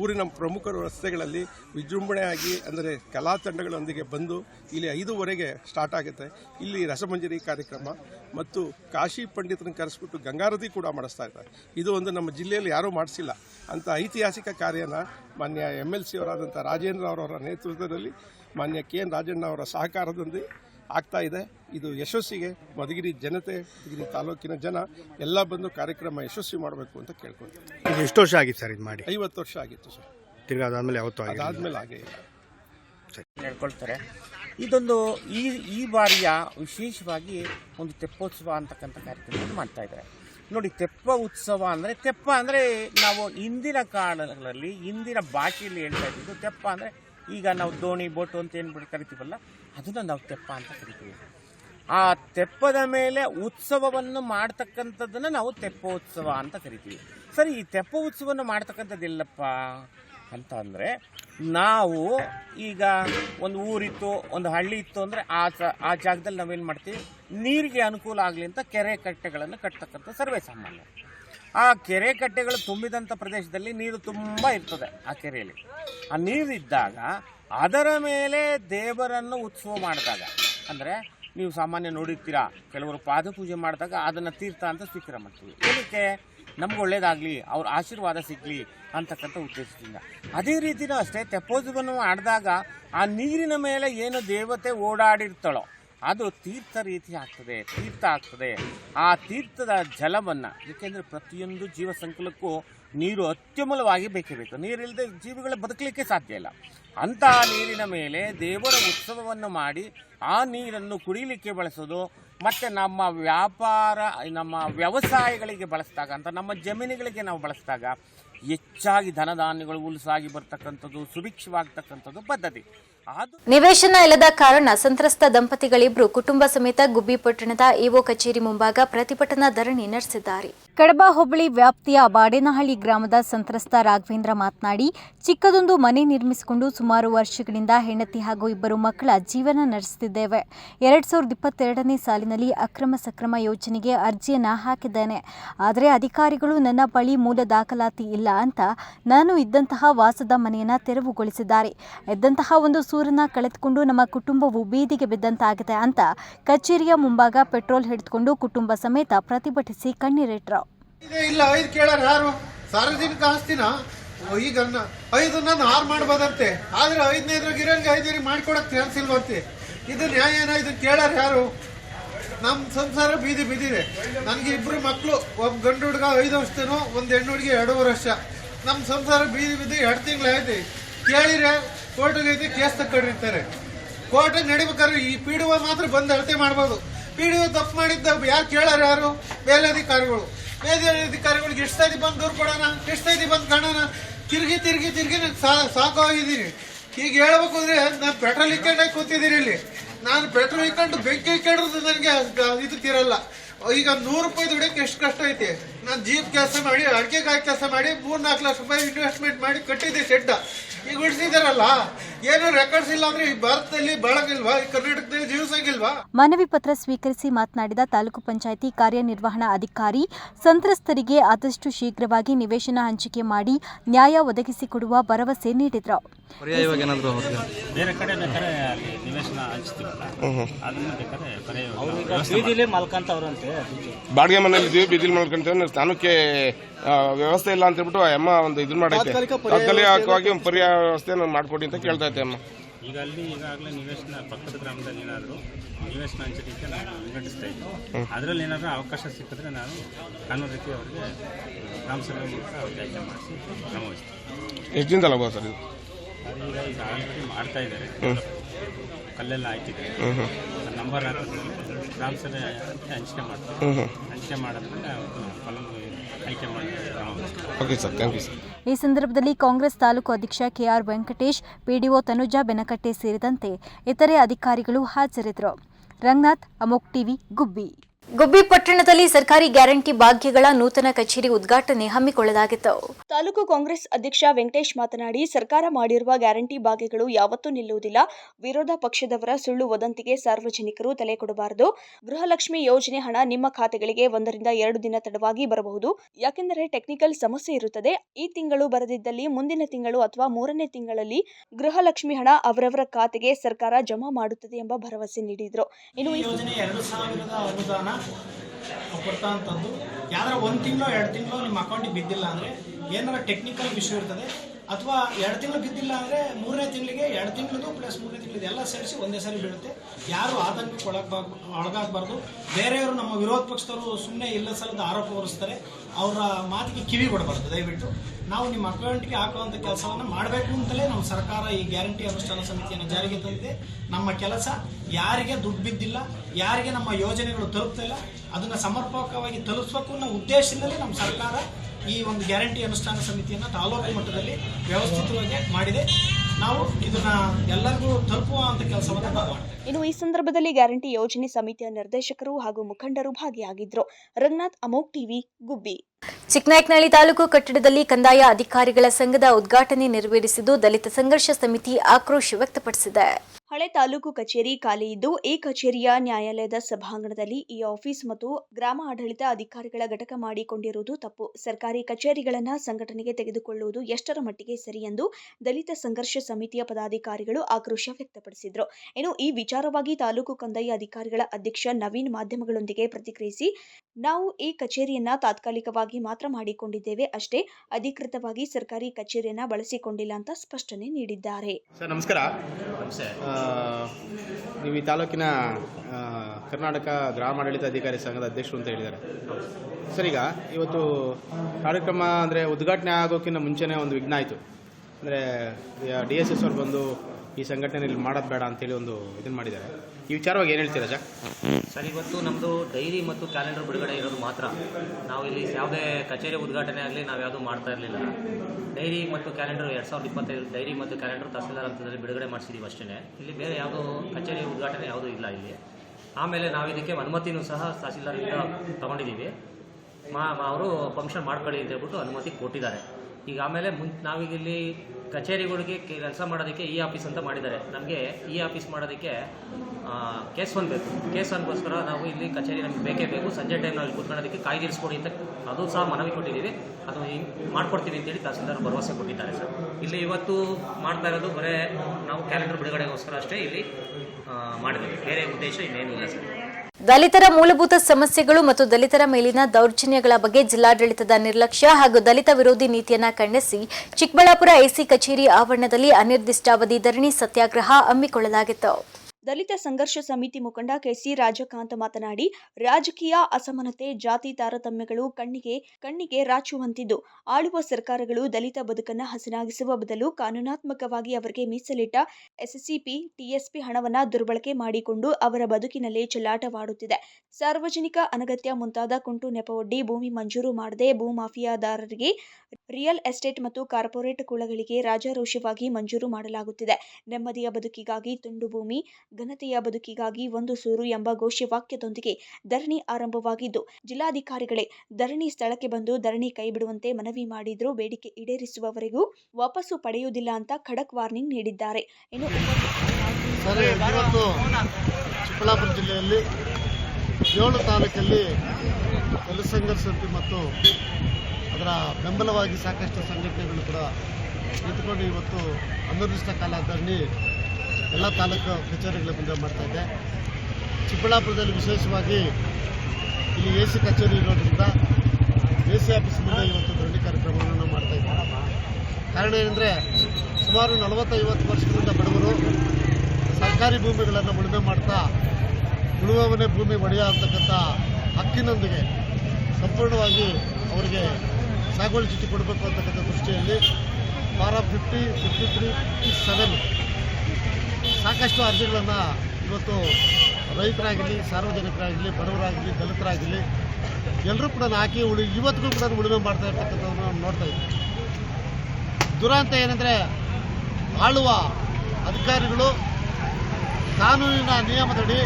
ಊರಿನ ಪ್ರಮುಖ ರಸ್ತೆಗಳಲ್ಲಿ ವಿಜೃಂಭಣೆಯಾಗಿ, ಅಂದರೆ ಕಲಾ ತಂಡಗಳೊಂದಿಗೆ ಬಂದು ಇಲ್ಲಿ ಐದುವರೆಗೆ ಸ್ಟಾರ್ಟ್ ಆಗುತ್ತೆ. ಇಲ್ಲಿ ರಸಮಂಜರಿ ಕಾರ್ಯಕ್ರಮ ಮತ್ತು ಕಾಶಿ ಪಂಡಿತರನ್ನು ಕರೆಸ್ಬಿಟ್ಟು ಗಂಗಾರತಿ ಕೂಡ ಮಾಡಿಸ್ತಾ ಇದ್ದಾರೆ. ಇದು ಒಂದು ನಮ್ಮ ಜಿಲ್ಲೆಯಲ್ಲಿ ಯಾರೂ ಮಾಡಿಸಿಲ್ಲ. ಅಂತ ಐತಿಹಾಸಿಕ ಕಾರ್ಯನ ಮಾನ್ಯ ಎಂ ಎಲ್ ಸಿ ಅವರಾದಂಥ ರಾಜೇಂದ್ರ ಅವರವರ ನೇತೃತ್ವದಲ್ಲಿ ಮಾನ್ಯ ಕೆ ಎನ್ ರಾಜಣ್ಣ ಅವರ ಸಹಕಾರದೊಂದಿಗೆ ಆಗ್ತಾ ಇದೆ. ಇದು ಯಶಸ್ಸಿಗೆ ಮಧುಗಿರಿ ಜನತೆ ಮಧುಗಿರಿ ತಾಲೂಕಿನ ಜನ ಎಲ್ಲ ಬಂದು ಕಾರ್ಯಕ್ರಮ ಯಶಸ್ವಿ ಮಾಡಬೇಕು ಅಂತ ಕೇಳ್ಕೊಳ್ತೀನಿ ಇದು ಎಷ್ಟು ವರ್ಷ ಆಗಿತ್ತು ಸರ್ ಇದು ಮಾಡಿ? ಐವತ್ತು ವರ್ಷ ಆಗಿತ್ತು ಸರ್. ತಿರ್ಗಿ ಅದಾದ್ಮೇಲೆ ಯಾವತ್ತೂ ಆಗಿಲ್ಲ. ಅದಾದ್ಮೇಲೆ ಹಾಗೆ ಇಲ್ಲ. ಹೇಳ್ಕೊಳ್ತಾರೆ. ಇದೊಂದು ಈ ಈ ಬಾರಿಯ ವಿಶೇಷವಾಗಿ ಒಂದು ತೆಪ್ಪೋತ್ಸವ ಅಂತಕ್ಕಂಥ ಕಾರ್ಯಕ್ರಮವನ್ನು ಮಾಡ್ತಾ ಇದ್ದಾರೆ. ನೋಡಿ ತೆಪ್ಪ ಉತ್ಸವ ಅಂದರೆ ತೆಪ್ಪ ಅಂದರೆ ನಾವು ಇಂದಿನ ಕಾಲಗಳಲ್ಲಿ ಇಂದಿನ ಭಾಷೆಯಲ್ಲಿ ಹೇಳ್ತಾ ಇದ್ದಿದ್ದು ತೆಪ್ಪ ಅಂದರೆ ಈಗ ನಾವು ದೋಣಿ ಬೋಟು ಅಂತ ಏನು ಕರಿತೀವಲ್ಲ ಅದನ್ನು ನಾವು ತೆಪ್ಪ ಅಂತ ಕರಿತೀವಿ. ಆ ತೆಪ್ಪದ ಮೇಲೆ ಉತ್ಸವವನ್ನು ಮಾಡ್ತಕ್ಕಂಥದ್ದನ್ನು ನಾವು ತೆಪ್ಪೋತ್ಸವ ಅಂತ ಕರಿತೀವಿ. ಸರಿ, ಈ ತೆಪ್ಪ ಉತ್ಸವವನ್ನು ಮಾಡ್ತಕ್ಕಂಥದ್ದೆಲ್ಲಪ್ಪ ಅಂತ ಅಂದರೆ ನಾವು ಈಗ ಒಂದು ಊರಿತ್ತು, ಒಂದು ಹಳ್ಳಿ ಇತ್ತು ಅಂದರೆ ಆ ಆ ಜಾಗದಲ್ಲಿ ನಾವೇನು ಮಾಡ್ತೀವಿ? ನೀರಿಗೆ ಅನುಕೂಲ ಆಗಲಿ ಅಂತ ಕೆರೆ ಕಟ್ಟೆಗಳನ್ನು ಕಟ್ತಕ್ಕಂಥ ಸರ್ವೇ ಸಾಮಾನ್ಯ ಆ ಕೆರೆ ಕಟ್ಟೆಗಳು ತುಂಬಿದಂಥ ಪ್ರದೇಶದಲ್ಲಿ ನೀರು ತುಂಬ ಇರ್ತದೆ ಆ ಕೆರೆಯಲ್ಲಿ. ಆ ನೀರಿದ್ದಾಗ ಅದರ ಮೇಲೆ ದೇವರನ್ನು ಉತ್ಸವ ಮಾಡಿದಾಗ, ಅಂದರೆ ನೀವು ಸಾಮಾನ್ಯ ನೋಡಿರ್ತೀರಾ, ಕೆಲವರು ಪಾದಪೂಜೆ ಮಾಡಿದಾಗ ಅದನ್ನು ತೀರ್ಥ ಅಂತ ಸ್ವೀಕಾರ ಮಾಡ್ತೀವಿ. ಏನಕ್ಕೆ? ನಮ್ಗೆ ಒಳ್ಳೇದಾಗಲಿ, ಅವ್ರ ಆಶೀರ್ವಾದ ಸಿಗಲಿ ಅಂತಕ್ಕಂಥ ಉದ್ದೇಶದಿಂದ. ಅದೇ ರೀತಿನೂ ಅಷ್ಟೇ ತೆಪ್ಪೋದನ್ನು ಮಾಡಿದಾಗ ಆ ನೀರಿನ ಮೇಲೆ ಏನು ದೇವತೆ ಓಡಾಡಿರ್ತಾಳೋ ಅದು ತೀರ್ಥ ರೀತಿ ಆಗ್ತದೆ, ತೀರ್ಥ ಆಗ್ತದೆ. ಆ ತೀರ್ಥದ ಜಲವನ್ನು, ಏಕೆಂದರೆ ಪ್ರತಿಯೊಂದು ಜೀವ ಸಂಕುಲಕ್ಕೂ ನೀರು ಅತ್ಯಮೂಲವಾಗಿ ಬೇಕೇ ಬೇಕು. ನೀರಿಲ್ಲದೆ ಜೀವಿಗಳು ಬದುಕಲಿಕ್ಕೆ ಸಾಧ್ಯ ಇಲ್ಲ. ಅಂತಹ ನೀರಿನ ಮೇಲೆ ದೇವರ ಉತ್ಸವವನ್ನು ಮಾಡಿ ಆ ನೀರನ್ನು ಕುಡಿಯಲಿಕ್ಕೆ ಬಳಸೋದು, ಮತ್ತು ನಮ್ಮ ವ್ಯಾಪಾರ, ನಮ್ಮ ವ್ಯವಸಾಯಗಳಿಗೆ ಬಳಸಿದಾಗ, ಅಂತ ನಮ್ಮ ಜಮೀನುಗಳಿಗೆ ನಾವು ಬಳಸಿದಾಗ, ಹೆಚ್ಚಾಗಿ ಧನಧಾನ್ಯಗಳು ಉಲ್ಸಾಗಿ ಬರ್ತಕ್ಕಂಥದ್ದು, ಸುಭಿಕ್ಷವಾಗ್ತಕ್ಕಂಥದ್ದು ಪದ್ಧತಿ. ನಿವೇಶನ ಇಲ್ಲದ ಕಾರಣ ಸಂತ್ರಸ್ತ ದಂಪತಿಗಳಿಬ್ರು ಕುಟುಂಬ ಸಮೇತ ಗುಬ್ಬಿ ಪಟ್ಟಣದ ಇಒ ಕಚೇರಿ ಮುಂಭಾಗ ಪ್ರತಿಭಟನಾ ಧರಣಿ ನಡೆಸಿದ್ದಾರೆ. ಕಡಬ ಹೋಬಳಿ ವ್ಯಾಪ್ತಿಯ ಬಾಡೇನಹಳ್ಳಿ ಗ್ರಾಮದ ಸಂತ್ರಸ್ತ ರಾಘವೇಂದ್ರ ಮಾತನಾಡಿ, ಚಿಕ್ಕದೊಂದು ಮನೆ ನಿರ್ಮಿಸಿಕೊಂಡು ಸುಮಾರು ವರ್ಷಗಳಿಂದ ಹೆಂಡತಿ ಹಾಗೂ ಇಬ್ಬರು ಮಕ್ಕಳ ಜೀವನ ನಡೆಸುತ್ತಿದ್ದೇವೆ. ಎರಡ್ ಸಾವಿರದ ಇಪ್ಪತ್ತೆರಡನೇ ಸಾಲಿನಲ್ಲಿ ಅಕ್ರಮ ಸಕ್ರಮ ಯೋಜನೆಗೆ ಅರ್ಜಿಯನ್ನ ಹಾಕಿದ್ದೇನೆ. ಆದರೆ ಅಧಿಕಾರಿಗಳು ನನ್ನ ಬಳಿ ಮೂಲ ದಾಖಲಾತಿ ಇಲ್ಲ ಅಂತ ನಾನು ಇದ್ದಂತಹ ವಾಸದ ಮನೆಯನ್ನ ತೆರವುಗೊಳಿಸಿದ್ದಾರೆ. ಇದ್ದಂತಹ ಒಂದು ಸೂರನ್ನ ಕಳೆದುಕೊಂಡು ನಮ್ಮ ಕುಟುಂಬವು ಬೀದಿಗೆ ಬಿದ್ದಂತಾಗಿದೆ ಅಂತ ಕಚೇರಿಯ ಮುಂಭಾಗ ಪೆಟ್ರೋಲ್ ಹಿಡಿದುಕೊಂಡು ಕುಟುಂಬ ಸಮೇತ ಪ್ರತಿಭಟಿಸಿ ಕಣ್ಣೀರಿಟ್ರು. ಇಲ್ಲ, ಐದು ಕೇಳಾರ ಯಾರು? ಸಾರ್ವಜನಿಕ ಆಸ್ತಿನ? ಈಗ ಐದು ಐದನ್ನ ಆರು ಮಾಡ್ಬೋದಂತೆ. ಆದ್ರೆ ಐದನೇದ್ರಾಗ ಇರಂಗ ಐದರಿಗೆ ಮಾಡ್ಕೊಡಕ್ ಚಾನ್ಸ್ ಇಲ್ವಂತೆ ಇದು ನ್ಯಾಯನ ಇದನ್ನ ಕೇಳಾರ ಯಾರು? ನಮ್ಮ ಸಂಸಾರ ಬೀದಿ ಬಿದ್ದಿದೆ. ನನಗೆ ಇಬ್ರು ಮಕ್ಕಳು ಒಬ್ಬ ಗಂಡು ಹುಡುಗ ಐದು ವರ್ಷನೋ, ಒಂದು ಹೆಣ್ಣು ಹುಡುಗಿ ಎರಡೂವರೆ ವರ್ಷ. ನಮ್ಮ ಸಂಸಾರ ಬೀದಿ ಬಿದ್ದು ಎರಡು ತಿಂಗಳು ಐತಿ ಕೇಳಿದ್ರೆ ಕೋರ್ಟಿಗೆ ಐತಿ ಕೇಸ್ ತಕ್ಕೊಂಡಿರ್ತಾರೆ. ಕೋರ್ಟ್ ನಡಿಬೇಕಾದ್ರೆ ಈ ಪಿ ಡಿ ಒ ಮಾತ್ರ ಬಂದು ಅಳತೆ ಮಾಡ್ಬೋದು. ಪಿ ಡಿ ತಪ್ಪು ಮಾಡಿದ್ದ ಯಾರು ಕೇಳಾರ ಯಾರು? ಮೇಲಧಿಕಾರಿಗಳು. ಮೇಲಧಿಕಾರಿಗಳಿಗೆ ಎಷ್ಟು ಬಂದು ದೂರು ಕೊಡೋಣ? ಎಷ್ಟು ಸತಿ ಬಂದು ಕಾಣೋಣ? ತಿರುಗಿ ತಿರುಗಿ ತಿರುಗಿ ನಾನು ಸಾ ಸಾಕಾಗಿದ್ದೀನಿ ಈಗ ಹೇಳ್ಬೇಕು ಅಂದ್ರೆ ನಾನು ಪೆಟ್ರೋಲ್ ಇಕ್ಕೊಂಡೇ ಕೂತಿದ್ದೀನಿ ಇಲ್ಲಿ. ನಾನು ಪೆಟ್ರೋಲ್ ಇಕ್ಕೊಂಡು ಬೆಂಕಿ ಇಕ್ಕೊಂಡ್ರು ನನಗೆ ಇದು ತಿರಲ್ಲ. ಈಗ ನೂರು ರೂಪಾಯಿ ದುಡಿಯೋಕೆ ಎಷ್ಟು ಕಷ್ಟ ಐತಿ? ನಾನು ಜೀಪ್ ಕೆಲಸ ಮಾಡಿ ಅಡಿಕೆಕಾಯಿ ಕೆಲಸ ಮಾಡಿ ಮೂರ್ ನಾಲ್ಕು ಲಕ್ಷ ರೂಪಾಯಿ ಇನ್ವೆಸ್ಟ್ಮೆಂಟ್ ಮಾಡಿ ಕಟ್ಟಿದ್ದೆ ಶೆಡ್ ಈಗ ಉಳಿಸಿದಾರಲ್ಲ ಏನು ರೆಕಾರ್ಡ್ಸ್ ಇಲ್ಲ ಅಂದ್ರೆ ಈ ಭಾರತದಲ್ಲಿ ಬಳಗಿಲ್ವಾ? ಈ ಕರ್ನಾಟಕದಲ್ಲಿ ಜೀವಿಸಂಗಿಲ್ವಾ? ಮನವಿ ಪತ್ರ ಸ್ವೀಕರಿಸಿ ಮಾತನಾಡಿದ ತಾಲೂಕು ಪಂಚಾಯಿತಿ ಕಾರ್ಯನಿರ್ವಹಣಾ ಅಧಿಕಾರಿ ಸಂತ್ರಸ್ತರಿಗೆ ಆದಷ್ಟು ಶೀಘ್ರವಾಗಿ ನಿವೇಶನ ಹಂಚಿಕೆ ಮಾಡಿ ನ್ಯಾಯ ಒದಗಿಸಿಕೊಡುವ ಭರವಸೆ ನೀಡಿದರು. ಪರ್ಯಾಯವಾಗಿ ಏನಾದರೂ ಬೇರೆ ಕಡೆ ಬೇಕಾದ್ರೆ ಅಲ್ಲಿ ನಿವೇಶನ ಹಂಚ್ತೀವಲ್ಲ ಅದನ್ನ ಬೇಕಾದ್ರೆ ಅವ್ರೀಗ ಪರ್ಯಾಯ ಬೀದಿಲೇ ಮಲ್ಕಂತವ್ರಂತೆ ಬಾಡಿಗೆ ಮನೆಯಲ್ಲಿ ಇದ್ದೀವಿ ಬಿದಿಲ್ ಮಾಡ್ಕೊಂತೀವಿ ಸ್ಥಾನಕ್ಕೆ ವ್ಯವಸ್ಥೆ ಇಲ್ಲ ಅಂತ ಹೇಳ್ಬಿಟ್ಟು ಆ ಅಮ್ಮ ಒಂದು ಇದನ್ನ ಮಾಡೈತೆ. ತಾತ್ಕಾಲಿಕವಾಗಿ ಒಂದು ಪರ್ಯಾಯ ವ್ಯವಸ್ಥೆನ ಮಾಡ್ಕೊಡಿ ಅಂತ ಕೇಳ್ತಾ ಇದ್ದೆ ಅಮ್ಮ. ಈಗ ಅಲ್ಲಿ ಈಗಾಗಲೇ ನಿವೇಶನ ಪಕ್ಕದ ಗ್ರಾಮದಲ್ಲಿ ಏನಾದರೂ ನಿವೇಶನ ಹಂಚಿಕೆ ನಾನು ವಿಂಗಡಿಸ್ತಾ ಇದ್ದೆ ಅದರಲ್ಲಿ ಏನಾದರೂ ಅವಕಾಶ ಸಿಕ್ಕಿದ್ರೆ ನಾನು ಕಾನೂನು ರೀತಿ ಅವರಿಗೆ ಗ್ರಾಮ ಸಭೆ ಮೂಲಕ ಅವ್ರಿಗೆ ಆಯ್ಕೆ ಮಾಡಿಸಿ ಕ್ರಮ ಎಷ್ಟು ದಿನದಲ್ಲಿ ಆಗ್ಬೋದು ಸರ್ ಇದು? ಅದೀಗ ಈಗ ಆಲ್ರೆಡಿ ಮಾಡ್ತಾ ಇದ್ದಾರೆ. ಕಲ್ಲೆಲ್ಲ ಹ್ಮ್. ನಂಬರ್ ಹಾಕಿದ್ಮೇಲೆ ಹಂಚಿಕೆ ಮಾಡ್ತೀವಿ. ಹಂಚಿಕೆ ಮಾಡಿದ್ಮೇಲೆ ಆಯ್ಕೆ okay sir thank you sir ಈ ಸಂದರ್ಭದಲ್ಲಿ ಕಾಂಗ್ರೆಸ್ ತಾಲೂಕು ಅಧ್ಯಕ್ಷ K R Venkatesh PDO Tanuja Benakatte ಸೇರಿದಂತೆ ಇತರೆ ಅಧಿಕಾರಿಗಳು ಹಾಜರಿದ್ದರು. ರಂಗನಾಥ್ ಅಮೋಕ್ ಟಿವಿ ಗುಬ್ಬಿ. ಗುಬ್ಬಿ ಪಟ್ಟಣದಲ್ಲಿ ಸರ್ಕಾರಿ ಗ್ಯಾರಂಟಿ ಭಾಗ್ಯಗಳ ನೂತನ ಕಚೇರಿ ಉದ್ಘಾಟನೆ ಹಮ್ಮಿಕೊಳ್ಳಲಾಗಿತ್ತು. ತಾಲೂಕು ಕಾಂಗ್ರೆಸ್ ಅಧ್ಯಕ್ಷ ವೆಂಕಟೇಶ್ ಮಾತನಾಡಿ ಸರ್ಕಾರ ಮಾಡಿರುವ ಗ್ಯಾರಂಟಿ ಭಾಗ್ಯಗಳು ಯಾವತ್ತೂ ನಿಲ್ಲುವುದಿಲ್ಲ. ವಿರೋಧ ಪಕ್ಷದವರ ಸುಳ್ಳು ವದಂತಿಗೆ ಸಾರ್ವಜನಿಕರು ತಲೆ ಕೊಡಬಾರದು. ಗೃಹಲಕ್ಷ್ಮಿ ಯೋಜನೆ ಹಣ ನಿಮ್ಮ ಖಾತೆಗಳಿಗೆ ಒಂದರಿಂದ ಎರಡು ದಿನ ತಡವಾಗಿ ಬರಬಹುದು. ಯಾಕೆಂದರೆ ಟೆಕ್ನಿಕಲ್ ಸಮಸ್ಯೆ ಇರುತ್ತದೆ. ಈ ತಿಂಗಳು ಬರದಿದ್ದಲ್ಲಿ ಮುಂದಿನ ತಿಂಗಳು ಅಥವಾ ಮೂರನೇ ತಿಂಗಳಲ್ಲಿ ಗೃಹಲಕ್ಷ್ಮಿ ಹಣ ಅವರವರ ಖಾತೆಗೆ ಸರ್ಕಾರ ಜಮಾ ಮಾಡುತ್ತದೆ ಎಂಬ ಭರವಸೆ ನೀಡಿದರು. ಇನ್ನು ಈ ಯಾವ್ದಾರ ಒಂದು ತಿಂಗಳು, ಎರಡು ತಿಂಗಳು ನಿಮ್ಮ ಅಕೌಂಟಿಗೆ ಬಿದ್ದಿಲ್ಲ ಅಂದರೆ ಏನಾರ ಟೆಕ್ನಿಕಲ್ ಇಶ್ಯೂ ಇರ್ತದೆ. ಅಥವಾ ಎರಡು ತಿಂಗಳು ಬಿದ್ದಿಲ್ಲ ಅಂದರೆ ಮೂರನೇ ತಿಂಗಳಿಗೆ ಎರಡು ತಿಂಗಳದು ಪ್ಲಸ್ ಮೂರನೇ ತಿಂಗಳದು ಎಲ್ಲ ಸೇರಿಸಿ ಒಂದೇ ಸಾರಿ ಬೀಳುತ್ತೆ. ಯಾರು ಆತಂಕಕ್ಕೆ ಒಳಗಾಗ ಒಳಗಾಗಬಾರ್ದು. ಬೇರೆಯವರು ನಮ್ಮ ವಿರೋಧ ಪಕ್ಷದವರು ಸುಮ್ಮನೆ ಇಲ್ಲ ಸಲದ ಆರೋಪ ಹೊರಿಸ್ತಾರೆ. ಅವರ ಮಾತಿಗೆ ಕಿವಿ ಕೊಡಬಾರ್ದು, ದಯವಿಟ್ಟು. ನಾವು ನಿಮ್ಮ ಅಕೌಂಟ್ಗೆ ಹಾಕುವಂಥ ಕೆಲಸವನ್ನು ಮಾಡಬೇಕು ಅಂತಲೇ ನಮ್ಮ ಸರ್ಕಾರ ಈ ಗ್ಯಾರಂಟಿ ಅನುಷ್ಠಾನ ಸಮಿತಿಯನ್ನು ಜಾರಿಗೆ ತಂದಿದೆ. ನಮ್ಮ ಕೆಲಸ ಯಾರಿಗೆ ದುಡ್ಡು ಬಿದ್ದಿಲ್ಲ, ಯಾರಿಗೆ ನಮ್ಮ ಯೋಜನೆಗಳು ತಲುಪ್ತಿಲ್ಲ ಅದನ್ನು ಸಮರ್ಪಕವಾಗಿ ತಲುಪಿಸಬೇಕು ಅನ್ನೋ ಉದ್ದೇಶದಿಂದಲೇ ನಮ್ಮ ಸರ್ಕಾರ ಈ ಒಂದು ಗ್ಯಾರಂಟಿ ಅನುಷ್ಠಾನ ಸಮಿತಿಯನ್ನು ತಾಲೂಕು ಮಟ್ಟದಲ್ಲಿ ವ್ಯವಸ್ಥಿತವಾಗಿ ಮಾಡಿದೆ. ನಾವು ಇದನ್ನ ಎಲ್ಲರಿಗೂ ತಲುಪುವಂಥ ಕೆಲಸವನ್ನು ನಾವು ಮಾಡ್ತೇವೆ. ಇನ್ನು ಈ ಸಂದರ್ಭದಲ್ಲಿ ಗ್ಯಾರಂಟಿ ಯೋಜನೆ ಸಮಿತಿಯ ನಿರ್ದೇಶಕರು ಹಾಗೂ ಮುಖಂಡರು ಭಾಗಿಯಾಗಿದ್ದರು ರಂಗನಾಥ್, ಅಮೋಕ್ ಟಿವಿ, ಗುಬ್ಬಿ. ಚಿಕ್ಕನಾಯಕನಹಳ್ಳಿ ತಾಲೂಕು ಕಟ್ಟಡದಲ್ಲಿ ಕಂದಾಯ ಅಧಿಕಾರಿಗಳ ಸಂಘದ ಉದ್ಘಾಟನೆ ನೆರವೇರಿಸಿದ್ದು ದಲಿತ ಸಂಘರ್ಷ ಸಮಿತಿ ಆಕ್ರೋಶ ವ್ಯಕ್ತಪಡಿಸಿದೆ. ಹಳೆ ತಾಲೂಕು ಕಚೇರಿ ಖಾಲಿ ಇದ್ದು, ಈ ಕಚೇರಿಯ ನ್ಯಾಯಾಲಯದ ಸಭಾಂಗಣದಲ್ಲಿ ಈ ಆಫೀಸ್ ಮತ್ತು ಗ್ರಾಮ ಆಡಳಿತ ಅಧಿಕಾರಿಗಳ ಘಟಕ ಮಾಡಿಕೊಂಡಿರುವುದು ತಪ್ಪು. ಸರ್ಕಾರಿ ಕಚೇರಿಗಳನ್ನು ಸಂಘಟನೆಗೆ ತೆಗೆದುಕೊಳ್ಳುವುದು ಎಷ್ಟರ ಮಟ್ಟಿಗೆ ಸರಿ ಎಂದು ದಲಿತ ಸಂಘರ್ಷ ಸಮಿತಿಯ ಪದಾಧಿಕಾರಿಗಳು ಆಕ್ರೋಶ ವ್ಯಕ್ತಪಡಿಸಿದರು. ಇನ್ನು ಈ ವಿಚಾರವಾಗಿ ತಾಲೂಕು ಕಂದಾಯ ಅಧಿಕಾರಿಗಳ ಅಧ್ಯಕ್ಷ ನವೀನ್ ಮಾಧ್ಯಮಗಳೊಂದಿಗೆ ಪ್ರತಿಕ್ರಿಯಿಸಿ, ನಾವು ಈ ಕಚೇರಿಯನ್ನ ತಾತ್ಕಾಲಿಕವಾಗಿ ಮಾತ್ರ ಮಾಡಿಕೊಂಡಿದ್ದೇವೆ. ಅಷ್ಟೇ ಅಧಿಕೃತವಾಗಿ ಸರ್ಕಾರಿ ಕಚೇರಿಯನ್ನ ಬಳಸಿಕೊಂಡಿಲ್ಲ ಅಂತ ಸ್ಪಷ್ಟನೆ ನೀಡಿದ್ದಾರೆ. ಸರ್ ನಮಸ್ಕಾರ. ನೀವು ಈ ತಾಲೂಕಿನ ಕರ್ನಾಟಕ ಗ್ರಾಮಾಡಳಿತ ಅಧಿಕಾರಿ ಸಂಘದ ಅಧ್ಯಕ್ಷರು ಅಂತ ಹೇಳಿದ್ದಾರೆ. ಸರ್ ಈಗ ಇವತ್ತು ಕಾರ್ಯಕ್ರಮ ಅಂದರೆ ಉದ್ಘಾಟನೆ ಆಗೋಕ್ಕಿಂತ ಮುಂಚೆನೇ ಒಂದು ವಿಘ್ನ ಆಯಿತು. ಅಂದರೆ ಡಿ ಎಸ್ ಎಸ್ ಅವ್ರು ಬಂದು ಈ ಸಂಘಟನೆಯಲ್ಲಿ ಮಾಡೋದು ಬೇಡ ಅಂತೇಳಿ ಒಂದು ಇದನ್ನು ಮಾಡಿದ್ದಾರೆ. ಈ ವಿಚಾರವಾಗಿ ಏನು ಹೇಳ್ತೀರಾ ಸರ್ ಸರ್, ಇವತ್ತು ನಮ್ಮದು ಡೈರಿ ಮತ್ತು ಕ್ಯಾಲೆಂಡರ್ ಬಿಡುಗಡೆ ಇರೋದು ಮಾತ್ರ. ನಾವು ಇಲ್ಲಿ ಯಾವುದೇ ಕಚೇರಿ ಉದ್ಘಾಟನೆ ಆಗಲಿ, ನಾವು ಯಾವುದೂ ಮಾಡ್ತಾ ಇರಲಿಲ್ಲ. ಡೈರಿ ಮತ್ತು ಕ್ಯಾಲೆಂಡರ್ ಎರಡು ಸಾವಿರದ ಇಪ್ಪತ್ತೈದು, ಡೈರಿ ಮತ್ತು ಕ್ಯಾಲೆಂಡರ್ ತಹಸೀಲ್ದಾರ್ ಹಂತದಲ್ಲಿ ಬಿಡುಗಡೆ ಮಾಡಿಸಿದ್ದೀವಿ ಅಷ್ಟೇ ಇಲ್ಲಿ ಬೇರೆ ಯಾವುದೋ ಕಚೇರಿ ಉದ್ಘಾಟನೆ ಯಾವುದೂ ಇಲ್ಲ ಇಲ್ಲಿ. ಆಮೇಲೆ ನಾವು ಇದಕ್ಕೆ ಅನುಮತಿನೂ ಸಹ ತಹಸೀಲ್ದಾರಿಂದ ತಗೊಂಡಿದ್ದೀವಿ ಮಾ ಅವರು ಫಂಕ್ಷನ್ ಮಾಡ್ಕೊಳ್ಳಿ ಅಂತ ಹೇಳ್ಬಿಟ್ಟು ಅನುಮತಿ ಕೊಟ್ಟಿದ್ದಾರೆ. ಈಗ ಆಮೇಲೆ ಮುನ್ ನಾವೀಗ ಇಲ್ಲಿ ಕಚೇರಿಗಳಿಗೆ ಕೆಲಸ ಮಾಡೋದಕ್ಕೆ ಇ ಆಫೀಸ್ ಅಂತ ಮಾಡಿದ್ದಾರೆ. ನಮಗೆ ಇ ಆಫೀಸ್ ಮಾಡೋದಕ್ಕೆ ಕೇಸ್ ಒನ್ ಬೇಕು. ಕೇಸ್ ಒನ್ಗೋಸ್ಕರ ನಾವು ಇಲ್ಲಿ ಕಚೇರಿ ನಮಗೆ ಬೇಕೇ ಬೇಕು. ಸಂಜೆ ಟೈಮ್ ಇಲ್ಲಿ ಕೂತ್ಕೊಳ್ಳೋದಕ್ಕೆ ಕಾಯ್ದಿರಿಸ್ಕೊಡಿ ಅಂತ ಅದು ಸಹ ಮನವಿ ಕೊಟ್ಟಿದ್ದೀವಿ. ಅದು ಮಾಡ್ಕೊಡ್ತೀವಿ ಅಂತೇಳಿ ತಹಸೀಲ್ದಾರ್ ಭರವಸೆ ಕೊಟ್ಟಿದ್ದಾರೆ ಸರ್. ಇಲ್ಲಿ ಇವತ್ತು ಮಾಡ್ತಾ ಇರೋದು ಬರೇ ನಾವು ಕ್ಯಾಲೆಂಡರ್ ಬಿಡುಗಡೆಗೋಸ್ಕರ ಅಷ್ಟೇ ಇಲ್ಲಿ ಮಾಡಿದ್ದೀವಿ. ಬೇರೆ ಉದ್ದೇಶ ಇನ್ನೇನು ಇಲ್ಲ ಸರ್. ದಲಿತರ ಮೂಲಭೂತ ಸಮಸ್ಯೆಗಳು ಮತ್ತು ದಲಿತರ ಮೇಲಿನ ದೌರ್ಜನ್ಯಗಳ ಬಗ್ಗೆ ಜಿಲ್ಲಾಡಳಿತದ ನಿರ್ಲಕ್ಷ್ಯ ಹಾಗೂ ದಲಿತ ವಿರೋಧಿ ನೀತಿಯನ್ನ ಖಂಡಿಸಿ ಚಿಕ್ಕಬಳ್ಳಾಪುರ ಎಸಿ ಕಚೇರಿ ಆವರಣದಲ್ಲಿ ಅನಿರ್ದಿಷ್ಟಾವಧಿ ಧರಣಿ ಸತ್ಯಾಗ್ರಹ ಹಮ್ಮಿಕೊಳ್ಳಲಾಗಿತ್ತು. ದಲಿತ ಸಂಘರ್ಷ ಸಮಿತಿ ಮುಖಂಡ ಕೆಸಿ ರಾಜಕಾಂತ್ ಮಾತನಾಡಿ, ರಾಜಕೀಯ ಅಸಮಾನತೆ, ಜಾತಿ ತಾರತಮ್ಯಗಳು ಕಣ್ಣಿಗೆ ಕಣ್ಣಿಗೆ ರಾಚುವಂತಿದ್ದು. ಆಳುವ ಸರ್ಕಾರಗಳು ದಲಿತ ಬದುಕನ್ನು ಹಸನಾಗಿಸುವ ಬದಲು ಕಾನೂನಾತ್ಮಕವಾಗಿ ಅವರಿಗೆ ಮೀಸಲಿಟ್ಟ ಎಸ್ಎಸ್ಸಿಪಿ, ಟಿಎಸ್ಪಿ ಹಣವನ್ನು ದುರ್ಬಳಕೆ ಮಾಡಿಕೊಂಡು ಅವರ ಬದುಕಿನಲ್ಲಿ ಚೆಲ್ಲಾಟವಾಡುತ್ತಿದೆ. ಸಾರ್ವಜನಿಕ ಅನಗತ್ಯ ಮುಂತಾದ ಕುಂಟು ನೆಪವೊಡ್ಡಿ ಭೂಮಿ ಮಂಜೂರು ಮಾಡದೆ ಭೂಮಾಫಿಯಾದಾರರಿಗೆ ರಿಯಲ್ ಎಸ್ಟೇಟ್ ಮತ್ತು ಕಾರ್ಪೊರೇಟ್ ಕುಳಗಳಿಗೆ ರಾಜಾರೋಷವಾಗಿ ಮಂಜೂರು ಮಾಡಲಾಗುತ್ತಿದೆ. ನೆಮ್ಮದಿಯ ಬದುಕಿಗಾಗಿ ತುಂಡು ಭೂಮಿ ಘನತೆಯ ಬದುಕಿಗಾಗಿ ಒಂದು ಸೂರು ಎಂಬ ಘೋಷವಾಕ್ಯದೊಂದಿಗೆ ಧರಣಿ ಆರಂಭವಾಗಿದ್ದು, ಜಿಲ್ಲಾಧಿಕಾರಿಗಳೇ ಧರಣಿ ಸ್ಥಳಕ್ಕೆ ಬಂದು ಧರಣಿ ಕೈಬಿಡುವಂತೆ ಮನವಿ ಮಾಡಿದರೂ ಬೇಡಿಕೆ ಈಡೇರಿಸುವವರೆಗೂ ವಾಪಸ್ಸು ಪಡೆಯುವುದಿಲ್ಲ ಅಂತ ಖಡಕ್ ವಾರ್ನಿಂಗ್ ನೀಡಿದ್ದಾರೆ. ಇನ್ನು ಚಿಕ್ಕಬಳ್ಳಾಪುರ ಜಿಲ್ಲೆಯಲ್ಲಿ ಏಳು ತಾಲೂಕಲ್ಲಿ ಸಂಘರ್ಷ ಮತ್ತು ಅದರ ಬೆಂಬಲವಾಗಿ ಸಾಕಷ್ಟು ಸಂಘಟನೆಗಳು ಕೂಡ ನಿಂತುಕೊಂಡು ಇವತ್ತು ಅನಿರ್ದಿಷ್ಟ ಕಾಲ ಧರಣಿ ಎಲ್ಲ ತಾಲೂಕು ಕಚೇರಿಗಳ ಮುಂದೆ ಮಾಡ್ತಾ ಇದೆ ಚಿಕ್ಕಬಳ್ಳಾಪುರದಲ್ಲಿ ವಿಶೇಷವಾಗಿ ಇಲ್ಲಿ ಎ ಸಿ ಕಚೇರಿ ಇರೋದ್ರಿಂದ ಎ ಸಿ ಆಫೀಸ್ ಮುಂದೆ ಇವತ್ತು ಧರಣಿ ಕಾರ್ಯಕ್ರಮವನ್ನು ಮಾಡ್ತಾ ಇದ್ದೀವಿ ಕಾರಣ ಏನಂದರೆ ಸುಮಾರು ನಲವತ್ತೈವತ್ತು ವರ್ಷಗಳಿಂದ ಬಡವರು ಸರ್ಕಾರಿ ಭೂಮಿಗಳನ್ನು ಉಳುಮೆ ಮಾಡ್ತಾ ಉಳುವವನೇ ಭೂಮಿ ಒಡೆಯ ಅಂತಕ್ಕಂಥ ಹಕ್ಕಿನೊಂದಿಗೆ ಸಂಪೂರ್ಣವಾಗಿ ಅವರಿಗೆ ಸಾಗುವಳಿ ಚೀಟಿ ಕೊಡಬೇಕು ಅಂತಕ್ಕಂಥ ದೃಷ್ಟಿಯಲ್ಲಿ of fifty fifty three fifty seven ಸಾಕಷ್ಟು ಅರ್ಜಿಗಳನ್ನು ಇವತ್ತು ರೈತರಾಗಲಿ, ಸಾರ್ವಜನಿಕರಾಗಲಿ, ಬಡವರಾಗಲಿ, ದಲಿತರಾಗಲಿ ಎಲ್ಲರೂ ಕೂಡ ಹಾಕಿ ಉಳಿ, ಇವತ್ತಿಗೂ ಕೂಡ ಉಳುಮೆ ಮಾಡ್ತಾ ಇರ್ತಕ್ಕಂಥದ್ದು ನಾವು ನೋಡ್ತಾ ಇದ್ದೀವಿ ದುರಂತ ಏನಂದರೆ ಆಳುವ ಅಧಿಕಾರಿಗಳು ಕಾನೂನಿನ ನಿಯಮದಡಿ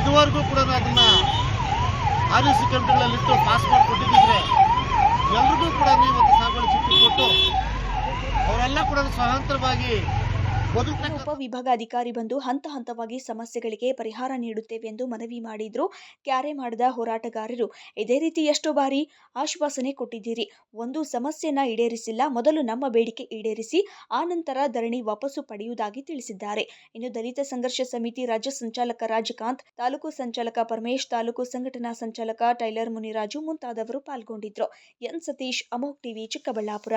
ಇದುವರೆಗೂ ಕೂಡ ಅದನ್ನು ಆರ್ ಸಿ ಪಾಸ್ ಮಾಡಿಕೊಟ್ಟಿದ್ದರೆ ಎಲ್ರಿಗೂ ಕೂಡ ಇವತ್ತು ಸಾಗುವಳಿ ಸಿಕ್ಕಿ ಕೊಟ್ಟು ಅವರೆಲ್ಲ ಕೂಡ ಸ್ವತಂತ್ರವಾಗಿ ಉಪವಿಭಾಗಾಧಿಕಾರಿ ಬಂದು ಹಂತ ಹಂತವಾಗಿ ಸಮಸ್ಯೆಗಳಿಗೆ ಪರಿಹಾರ ನೀಡುತ್ತೇವೆ ಎಂದು ಮನವಿ ಮಾಡಿದ್ರು. ಕ್ಯಾರೆ ಮಾಡಿದ ಹೋರಾಟಗಾರರು, ಇದೇ ರೀತಿ ಎಷ್ಟೋ ಬಾರಿ ಆಶ್ವಾಸನೆ ಕೊಟ್ಟಿದ್ದೀರಿ. ಒಂದು ಸಮಸ್ಯೆನ ಈಡೇರಿಸಿಲ್ಲ. ಮೊದಲು ನಮ್ಮ ಬೇಡಿಕೆ ಈಡೇರಿಸಿ, ಆ ನಂತರ ಧರಣಿ ವಾಪಸ್ಸು ಪಡೆಯುವುದಾಗಿ ತಿಳಿಸಿದ್ದಾರೆ. ಇನ್ನು ದಲಿತ ಸಂಘರ್ಷ ಸಮಿತಿ ರಾಜ್ಯ ಸಂಚಾಲಕ ರಾಜಕಾಂತ್, ತಾಲೂಕು ಸಂಚಾಲಕ ಪರಮೇಶ್, ತಾಲೂಕು ಸಂಘಟನಾ ಸಂಚಾಲಕ ಟೈಲರ್ ಮುನಿರಾಜು ಮುಂತಾದವರು ಪಾಲ್ಗೊಂಡಿದ್ರು. ಎನ್ ಸತೀಶ್, ಅಮೋಕ್ ಟಿವಿ ಚಿಕ್ಕಬಳ್ಳಾಪುರ.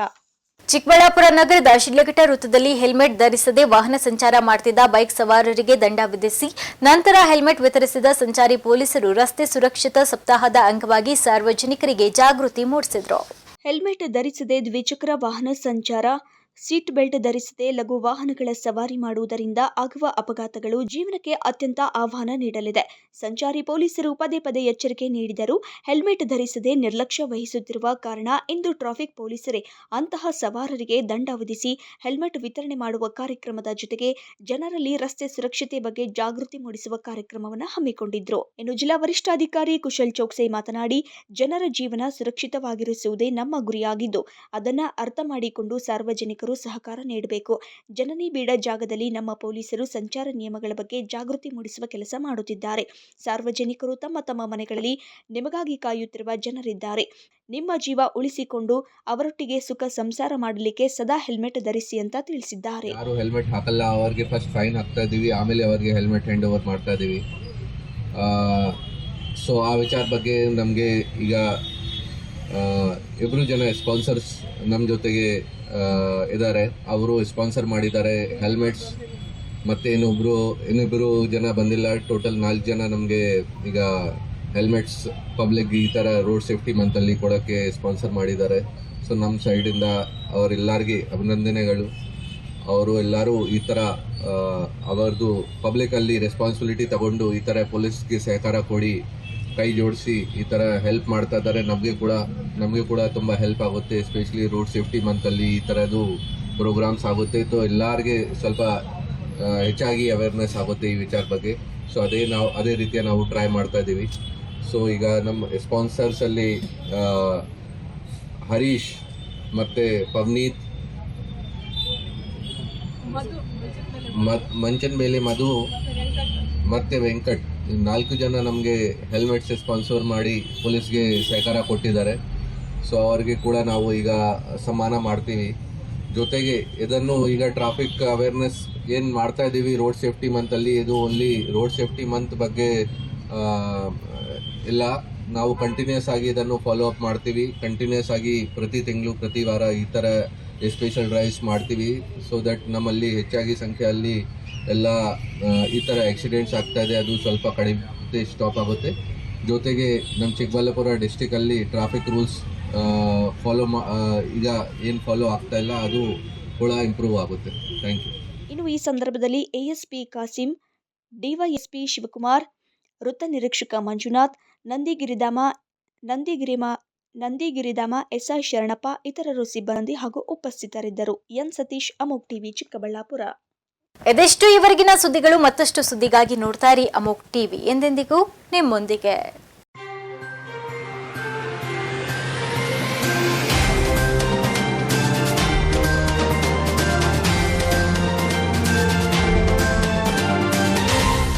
ಚಿಕ್ಕಬಳ್ಳಾಪುರ ನಗರದ ಶಿಡ್ಲಘಟ್ಟ ವೃತ್ತದಲ್ಲಿ ಹೆಲ್ಮೆಟ್ ಧರಿಸದೆ ವಾಹನ ಸಂಚಾರ ಮಾಡುತ್ತಿದ್ದ ಬೈಕ್ ಸವಾರರಿಗೆ ದಂಡ ವಿಧಿಸಿ ನಂತರ ಹೆಲ್ಮೆಟ್ ವಿತರಿಸಿದ ಸಂಚಾರಿ ಪೊಲೀಸರು ರಸ್ತೆ ಸುರಕ್ಷತಾ ಸಪ್ತಾಹದ ಅಂಗವಾಗಿ ಸಾರ್ವಜನಿಕರಿಗೆ ಜಾಗೃತಿ ಮೂಡಿಸಿದರು. ಹೆಲ್ಮೆಟ್ ಧರಿಸದೆ ದ್ವಿಚಕ್ರ ವಾಹನ ಸಂಚಾರ ಸೀಟ್ ಬೆಲ್ಟ್ ಧರಿಸದೆ ಲಘು ವಾಹನಗಳ ಸವಾರಿ ಮಾಡುವುದರಿಂದ ಆಗುವ ಅಪಘಾತಗಳು ಜೀವನಕ್ಕೆ ಅತ್ಯಂತ ಆಹ್ವಾನ ನೀಡಲಿದೆ. ಸಂಚಾರಿ ಪೊಲೀಸರು ಪದೇ ಪದೇ ಎಚ್ಚರಿಕೆ ನೀಡಿದರೂ ಹೆಲ್ಮೆಟ್ ಧರಿಸದೆ ನಿರ್ಲಕ್ಷ್ಯ ವಹಿಸುತ್ತಿರುವ ಕಾರಣ ಇಂದು ಟ್ರಾಫಿಕ್ ಪೊಲೀಸರೇ ಅಂತಹ ಸವಾರರಿಗೆ ದಂಡ ವಿಧಿಸಿ ಹೆಲ್ಮೆಟ್ ವಿತರಣೆ ಮಾಡುವ ಕಾರ್ಯಕ್ರಮದ ಜೊತೆಗೆ ಜನರಲ್ಲಿ ರಸ್ತೆ ಸುರಕ್ಷತೆ ಬಗ್ಗೆ ಜಾಗೃತಿ ಮೂಡಿಸುವ ಕಾರ್ಯಕ್ರಮವನ್ನು ಹಮ್ಮಿಕೊಂಡಿದ್ರು. ಇನ್ನು ಜಿಲ್ಲಾ ವರಿಷ್ಠಾಧಿಕಾರಿ ಕುಶಲ್ ಚೋಕ್ಸೆ ಮಾತನಾಡಿ, ಜನರ ಜೀವನ ಸುರಕ್ಷಿತವಾಗಿರಿಸುವುದೇ ನಮ್ಮ ಗುರಿಯಾಗಿದ್ದು, ಅದನ್ನ ಅರ್ಥ ಮಾಡಿಕೊಂಡು ಸಾರ್ವಜನಿಕರು ಸಹಕಾರ ನೀಡಬೇಕು. ಜನನಿ ಬೀಡ ಜಾಗದಲ್ಲಿ ನಮ್ಮ ಪೊಲೀಸರು ಸಂಚಾರ ನಿಯಮಗಳ ಬಗ್ಗೆ ಜಾಗೃತಿ ಮೂಡಿಸುವ ಕೆಲಸ ಮಾಡುತ್ತಿದ್ದಾರೆ. ಸಾರ್ವಜನಿಕರು ತಮ್ಮ ತಮ್ಮ ಮನೆಗಳಲ್ಲಿ ನಿಮಗಾಗಿ ಕಾಯುತ್ತಿರುವ ಜನರಿದ್ದಾರೆ. ನಿಮ್ಮ ಜೀವ ಉಳಿಸಿಕೊಂಡು ಅವರೊಟ್ಟಿಗೆ ಸುಖ ಸಂಸಾರ ಮಾಡಲಿಕ್ಕೆ ಸದಾ ಹೆಲ್ಮೆಟ್ ಧರಿಸಿ ಅಂತ ತಿಳಿಸಿದ್ದಾರೆ. ಯಾರು ಹೆಲ್ಮೆಟ್ ಹಾಕಲ್ಲ, ಅವರಿಗೆ ಫಸ್ಟ್ ಫೈನ್ ಹಾಕ್ತಾ ಆಮೇಲೆ ಅವರಿಗೆ ಹೆಲ್ಮೆಟ್ ಹ್ಯಾಂಡ್ ಓವರ್ ಮಾಡ್ತಾ ಇದ್ದೀವಿ ಸೊ ಆ ವಿಚಾರ ಬಗ್ಗೆ ನಮಗೆ ಈಗ ಇಬ್ಬರು ಜನ ಸ್ಪಾನ್ಸರ್ಸ್ ನಮ್ಮ ಜೊತೆಗೆ ಇದ್ದಾರೆ ಅವರು ಸ್ಪಾನ್ಸರ್ ಮಾಡಿದ್ದಾರೆ ಹೆಲ್ಮೆಟ್ಸ್ ಮತ್ತು ಇನ್ನೊಬ್ಬರು ಇನ್ನಿಬ್ಬರು ಜನ ಬಂದಿಲ್ಲ. ಟೋಟಲ್ ನಾಲ್ಕು ಜನ ನಮಗೆ ಈಗ ಹೆಲ್ಮೆಟ್ಸ್ ಪಬ್ಲಿಕ್ ಈ ಥರ ರೋಡ್ ಸೇಫ್ಟಿ ಮಂತಲ್ಲಿ ಕೊಡೋಕ್ಕೆ ಸ್ಪಾನ್ಸರ್ ಮಾಡಿದ್ದಾರೆ. ಸೊ ನಮ್ಮ ಸೈಡಿಂದ ಅವರೆಲ್ಲರಿಗೆ ಅಭಿನಂದನೆಗಳು. ಅವರು ಎಲ್ಲರೂ ಈ ಥರ ಅವರದು ಪಬ್ಲಿಕಲ್ಲಿ ರೆಸ್ಪಾನ್ಸಿಬಿಲಿಟಿ ತಗೊಂಡು ಈ ಥರ ಪೊಲೀಸ್ಗೆ ಸಹಕಾರ ಕೊಡಿ. ಕೈ ಜೋಡಿಸಿ ಈ ಥರ ಹೆಲ್ಪ್ ಮಾಡ್ತಾ ಇದ್ದಾರೆ. ನಮಗೆ ಕೂಡ ನಮಗೆ ಕೂಡ ತುಂಬ ಹೆಲ್ಪ್ ಆಗುತ್ತೆ ಎಸ್ಪೆಷಲಿ ರೋಡ್ ಸೇಫ್ಟಿ ಮಂತಲ್ಲಿ ಈ ಥರದ್ದು ಪ್ರೋಗ್ರಾಮ್ಸ್ ಆಗುತ್ತೆ. ಸೊ ಎಲ್ಲರಿಗೆ ಸ್ವಲ್ಪ ಹೆಚ್ಚಾಗಿ ಅವೇರ್ನೆಸ್ ಆಗುತ್ತೆ ಈ ವಿಚಾರ ಬಗ್ಗೆ. ಸೊ ಅದೇ ನಾವು, ಅದೇ ರೀತಿಯ ನಾವು ಟ್ರೈ ಮಾಡ್ತಾ ಇದ್ದೀವಿ. ಸೊ ಈಗ ನಮ್ಮ ಸ್ಪಾನ್ಸರ್ಸಲ್ಲಿ ಹರೀಶ್ ಮತ್ತು ಪವನೀತ್ ಮಂಚನ್ ಮೇಲೆ ಮಧು, ಮತ್ತು ವೆಂಕಟ್. ನಾಲ್ಕು ಜನ ನಮಗೆ ಹೆಲ್ಮೆಟ್ಸ್ ಸ್ಪಾನ್ಸರ್ ಮಾಡಿ ಪೊಲೀಸ್ಗೆ ಸಹಕಾರ ಕೊಟ್ಟಿದ್ದಾರೆ. ಸೊ ಅವರಿಗೆ ಕೂಡ ನಾವು ಈಗ ಸಮ್ಮಾನ ಮಾಡ್ತೀವಿ. ಜೊತೆಗೆ ಇದನ್ನು ಈಗ ಟ್ರಾಫಿಕ್ ಅವೇರ್ನೆಸ್ ಏನು ಮಾಡ್ತಾ ಇದ್ದೀವಿ ರೋಡ್ ಸೇಫ್ಟಿ ಮಂತಲ್ಲಿ ಇದು ಓನ್ಲಿ ರೋಡ್ ಸೇಫ್ಟಿ ಮಂತ್ ಬಗ್ಗೆ ಇಲ್ಲ. ನಾವು ಕಂಟಿನ್ಯೂಸ್ ಆಗಿ ಇದನ್ನು ಫಾಲೋ ಅಪ್ ಮಾಡ್ತೀವಿ. ಕಂಟಿನ್ಯೂಸ್ ಆಗಿ ಪ್ರತಿ ತಿಂಗಳು, ಪ್ರತಿ ವಾರ ಈ ಥರ ಸ್ಪೆಷಲ್ ಡ್ರೈವ್ಸ್ ಮಾಡ್ತೀವಿ. ಸೊ ದಟ್ ನಮ್ಮಲ್ಲಿ ಹೆಚ್ಚಾಗಿ ಸಂಖ್ಯೆಯಲ್ಲಿ ಎಲ್ಲ ಈ ಥರ ಆಕ್ಸಿಡೆಂಟ್ಸ್ ಆಗ್ತಾ ಇದೆ, ಅದು ಸ್ವಲ್ಪ ಕಡಿಮೆ ಸ್ಟಾಪ್ ಆಗುತ್ತೆ. ಜೊತೆಗೆ ನಮ್ಮ ಚಿಕ್ಕಬಳ್ಳಾಪುರ ಡಿಸ್ಟಿಕಲ್ಲಿ ಟ್ರಾಫಿಕ್ ರೂಲ್ಸ್ ಫಾಲೋ ಮಾ ಈಗ ಏನು ಫಾಲೋ ಆಗ್ತಾ ಇಲ್ಲ, ಅದು ಕೂಡ ಇಂಪ್ರೂವ್ ಆಗುತ್ತೆ. ಥ್ಯಾಂಕ್ ಯು ಇನ್ನು ಈ ಸಂದರ್ಭದಲ್ಲಿ ಎಎಸ್ಪಿ ಕಾಸಿಂ ಡಿವೈಎಸ್ಪಿ ಶಿವಕುಮಾರ್, ವೃತ್ತ ನಿರೀಕ್ಷಕ ಮಂಜುನಾಥ್ ನಂದಿಗಿರಿಧಾಮ ನಂದಿಗಿರಿಮ ನಂದಿಗಿರಿಧಾಮ ಎಸ್ಐ ಶರಣಪ್ಪ, ಇತರರು ಸಿಬ್ಬಂದಿ ಹಾಗೂ ಉಪಸ್ಥಿತರಿದ್ದರು. ಎನ್ ಸತೀಶ್ ಅಮೋಕ್ ಟಿವಿ, ಚಿಕ್ಕಬಳ್ಳಾಪುರ. ಇದೆಷ್ಟು ಇವರಿಗಿನ ಸುದ್ದಿಗಳು ಮತ್ತಷ್ಟು ಸುದ್ದಿಗಾಗಿ ನೋಡ್ತಾ ಇರಿ ಅಮೋಕ್ ಟಿವಿ. ಎಂದೆಂದಿಗೂ ನಿಮ್ಮೊಂದಿಗೆ.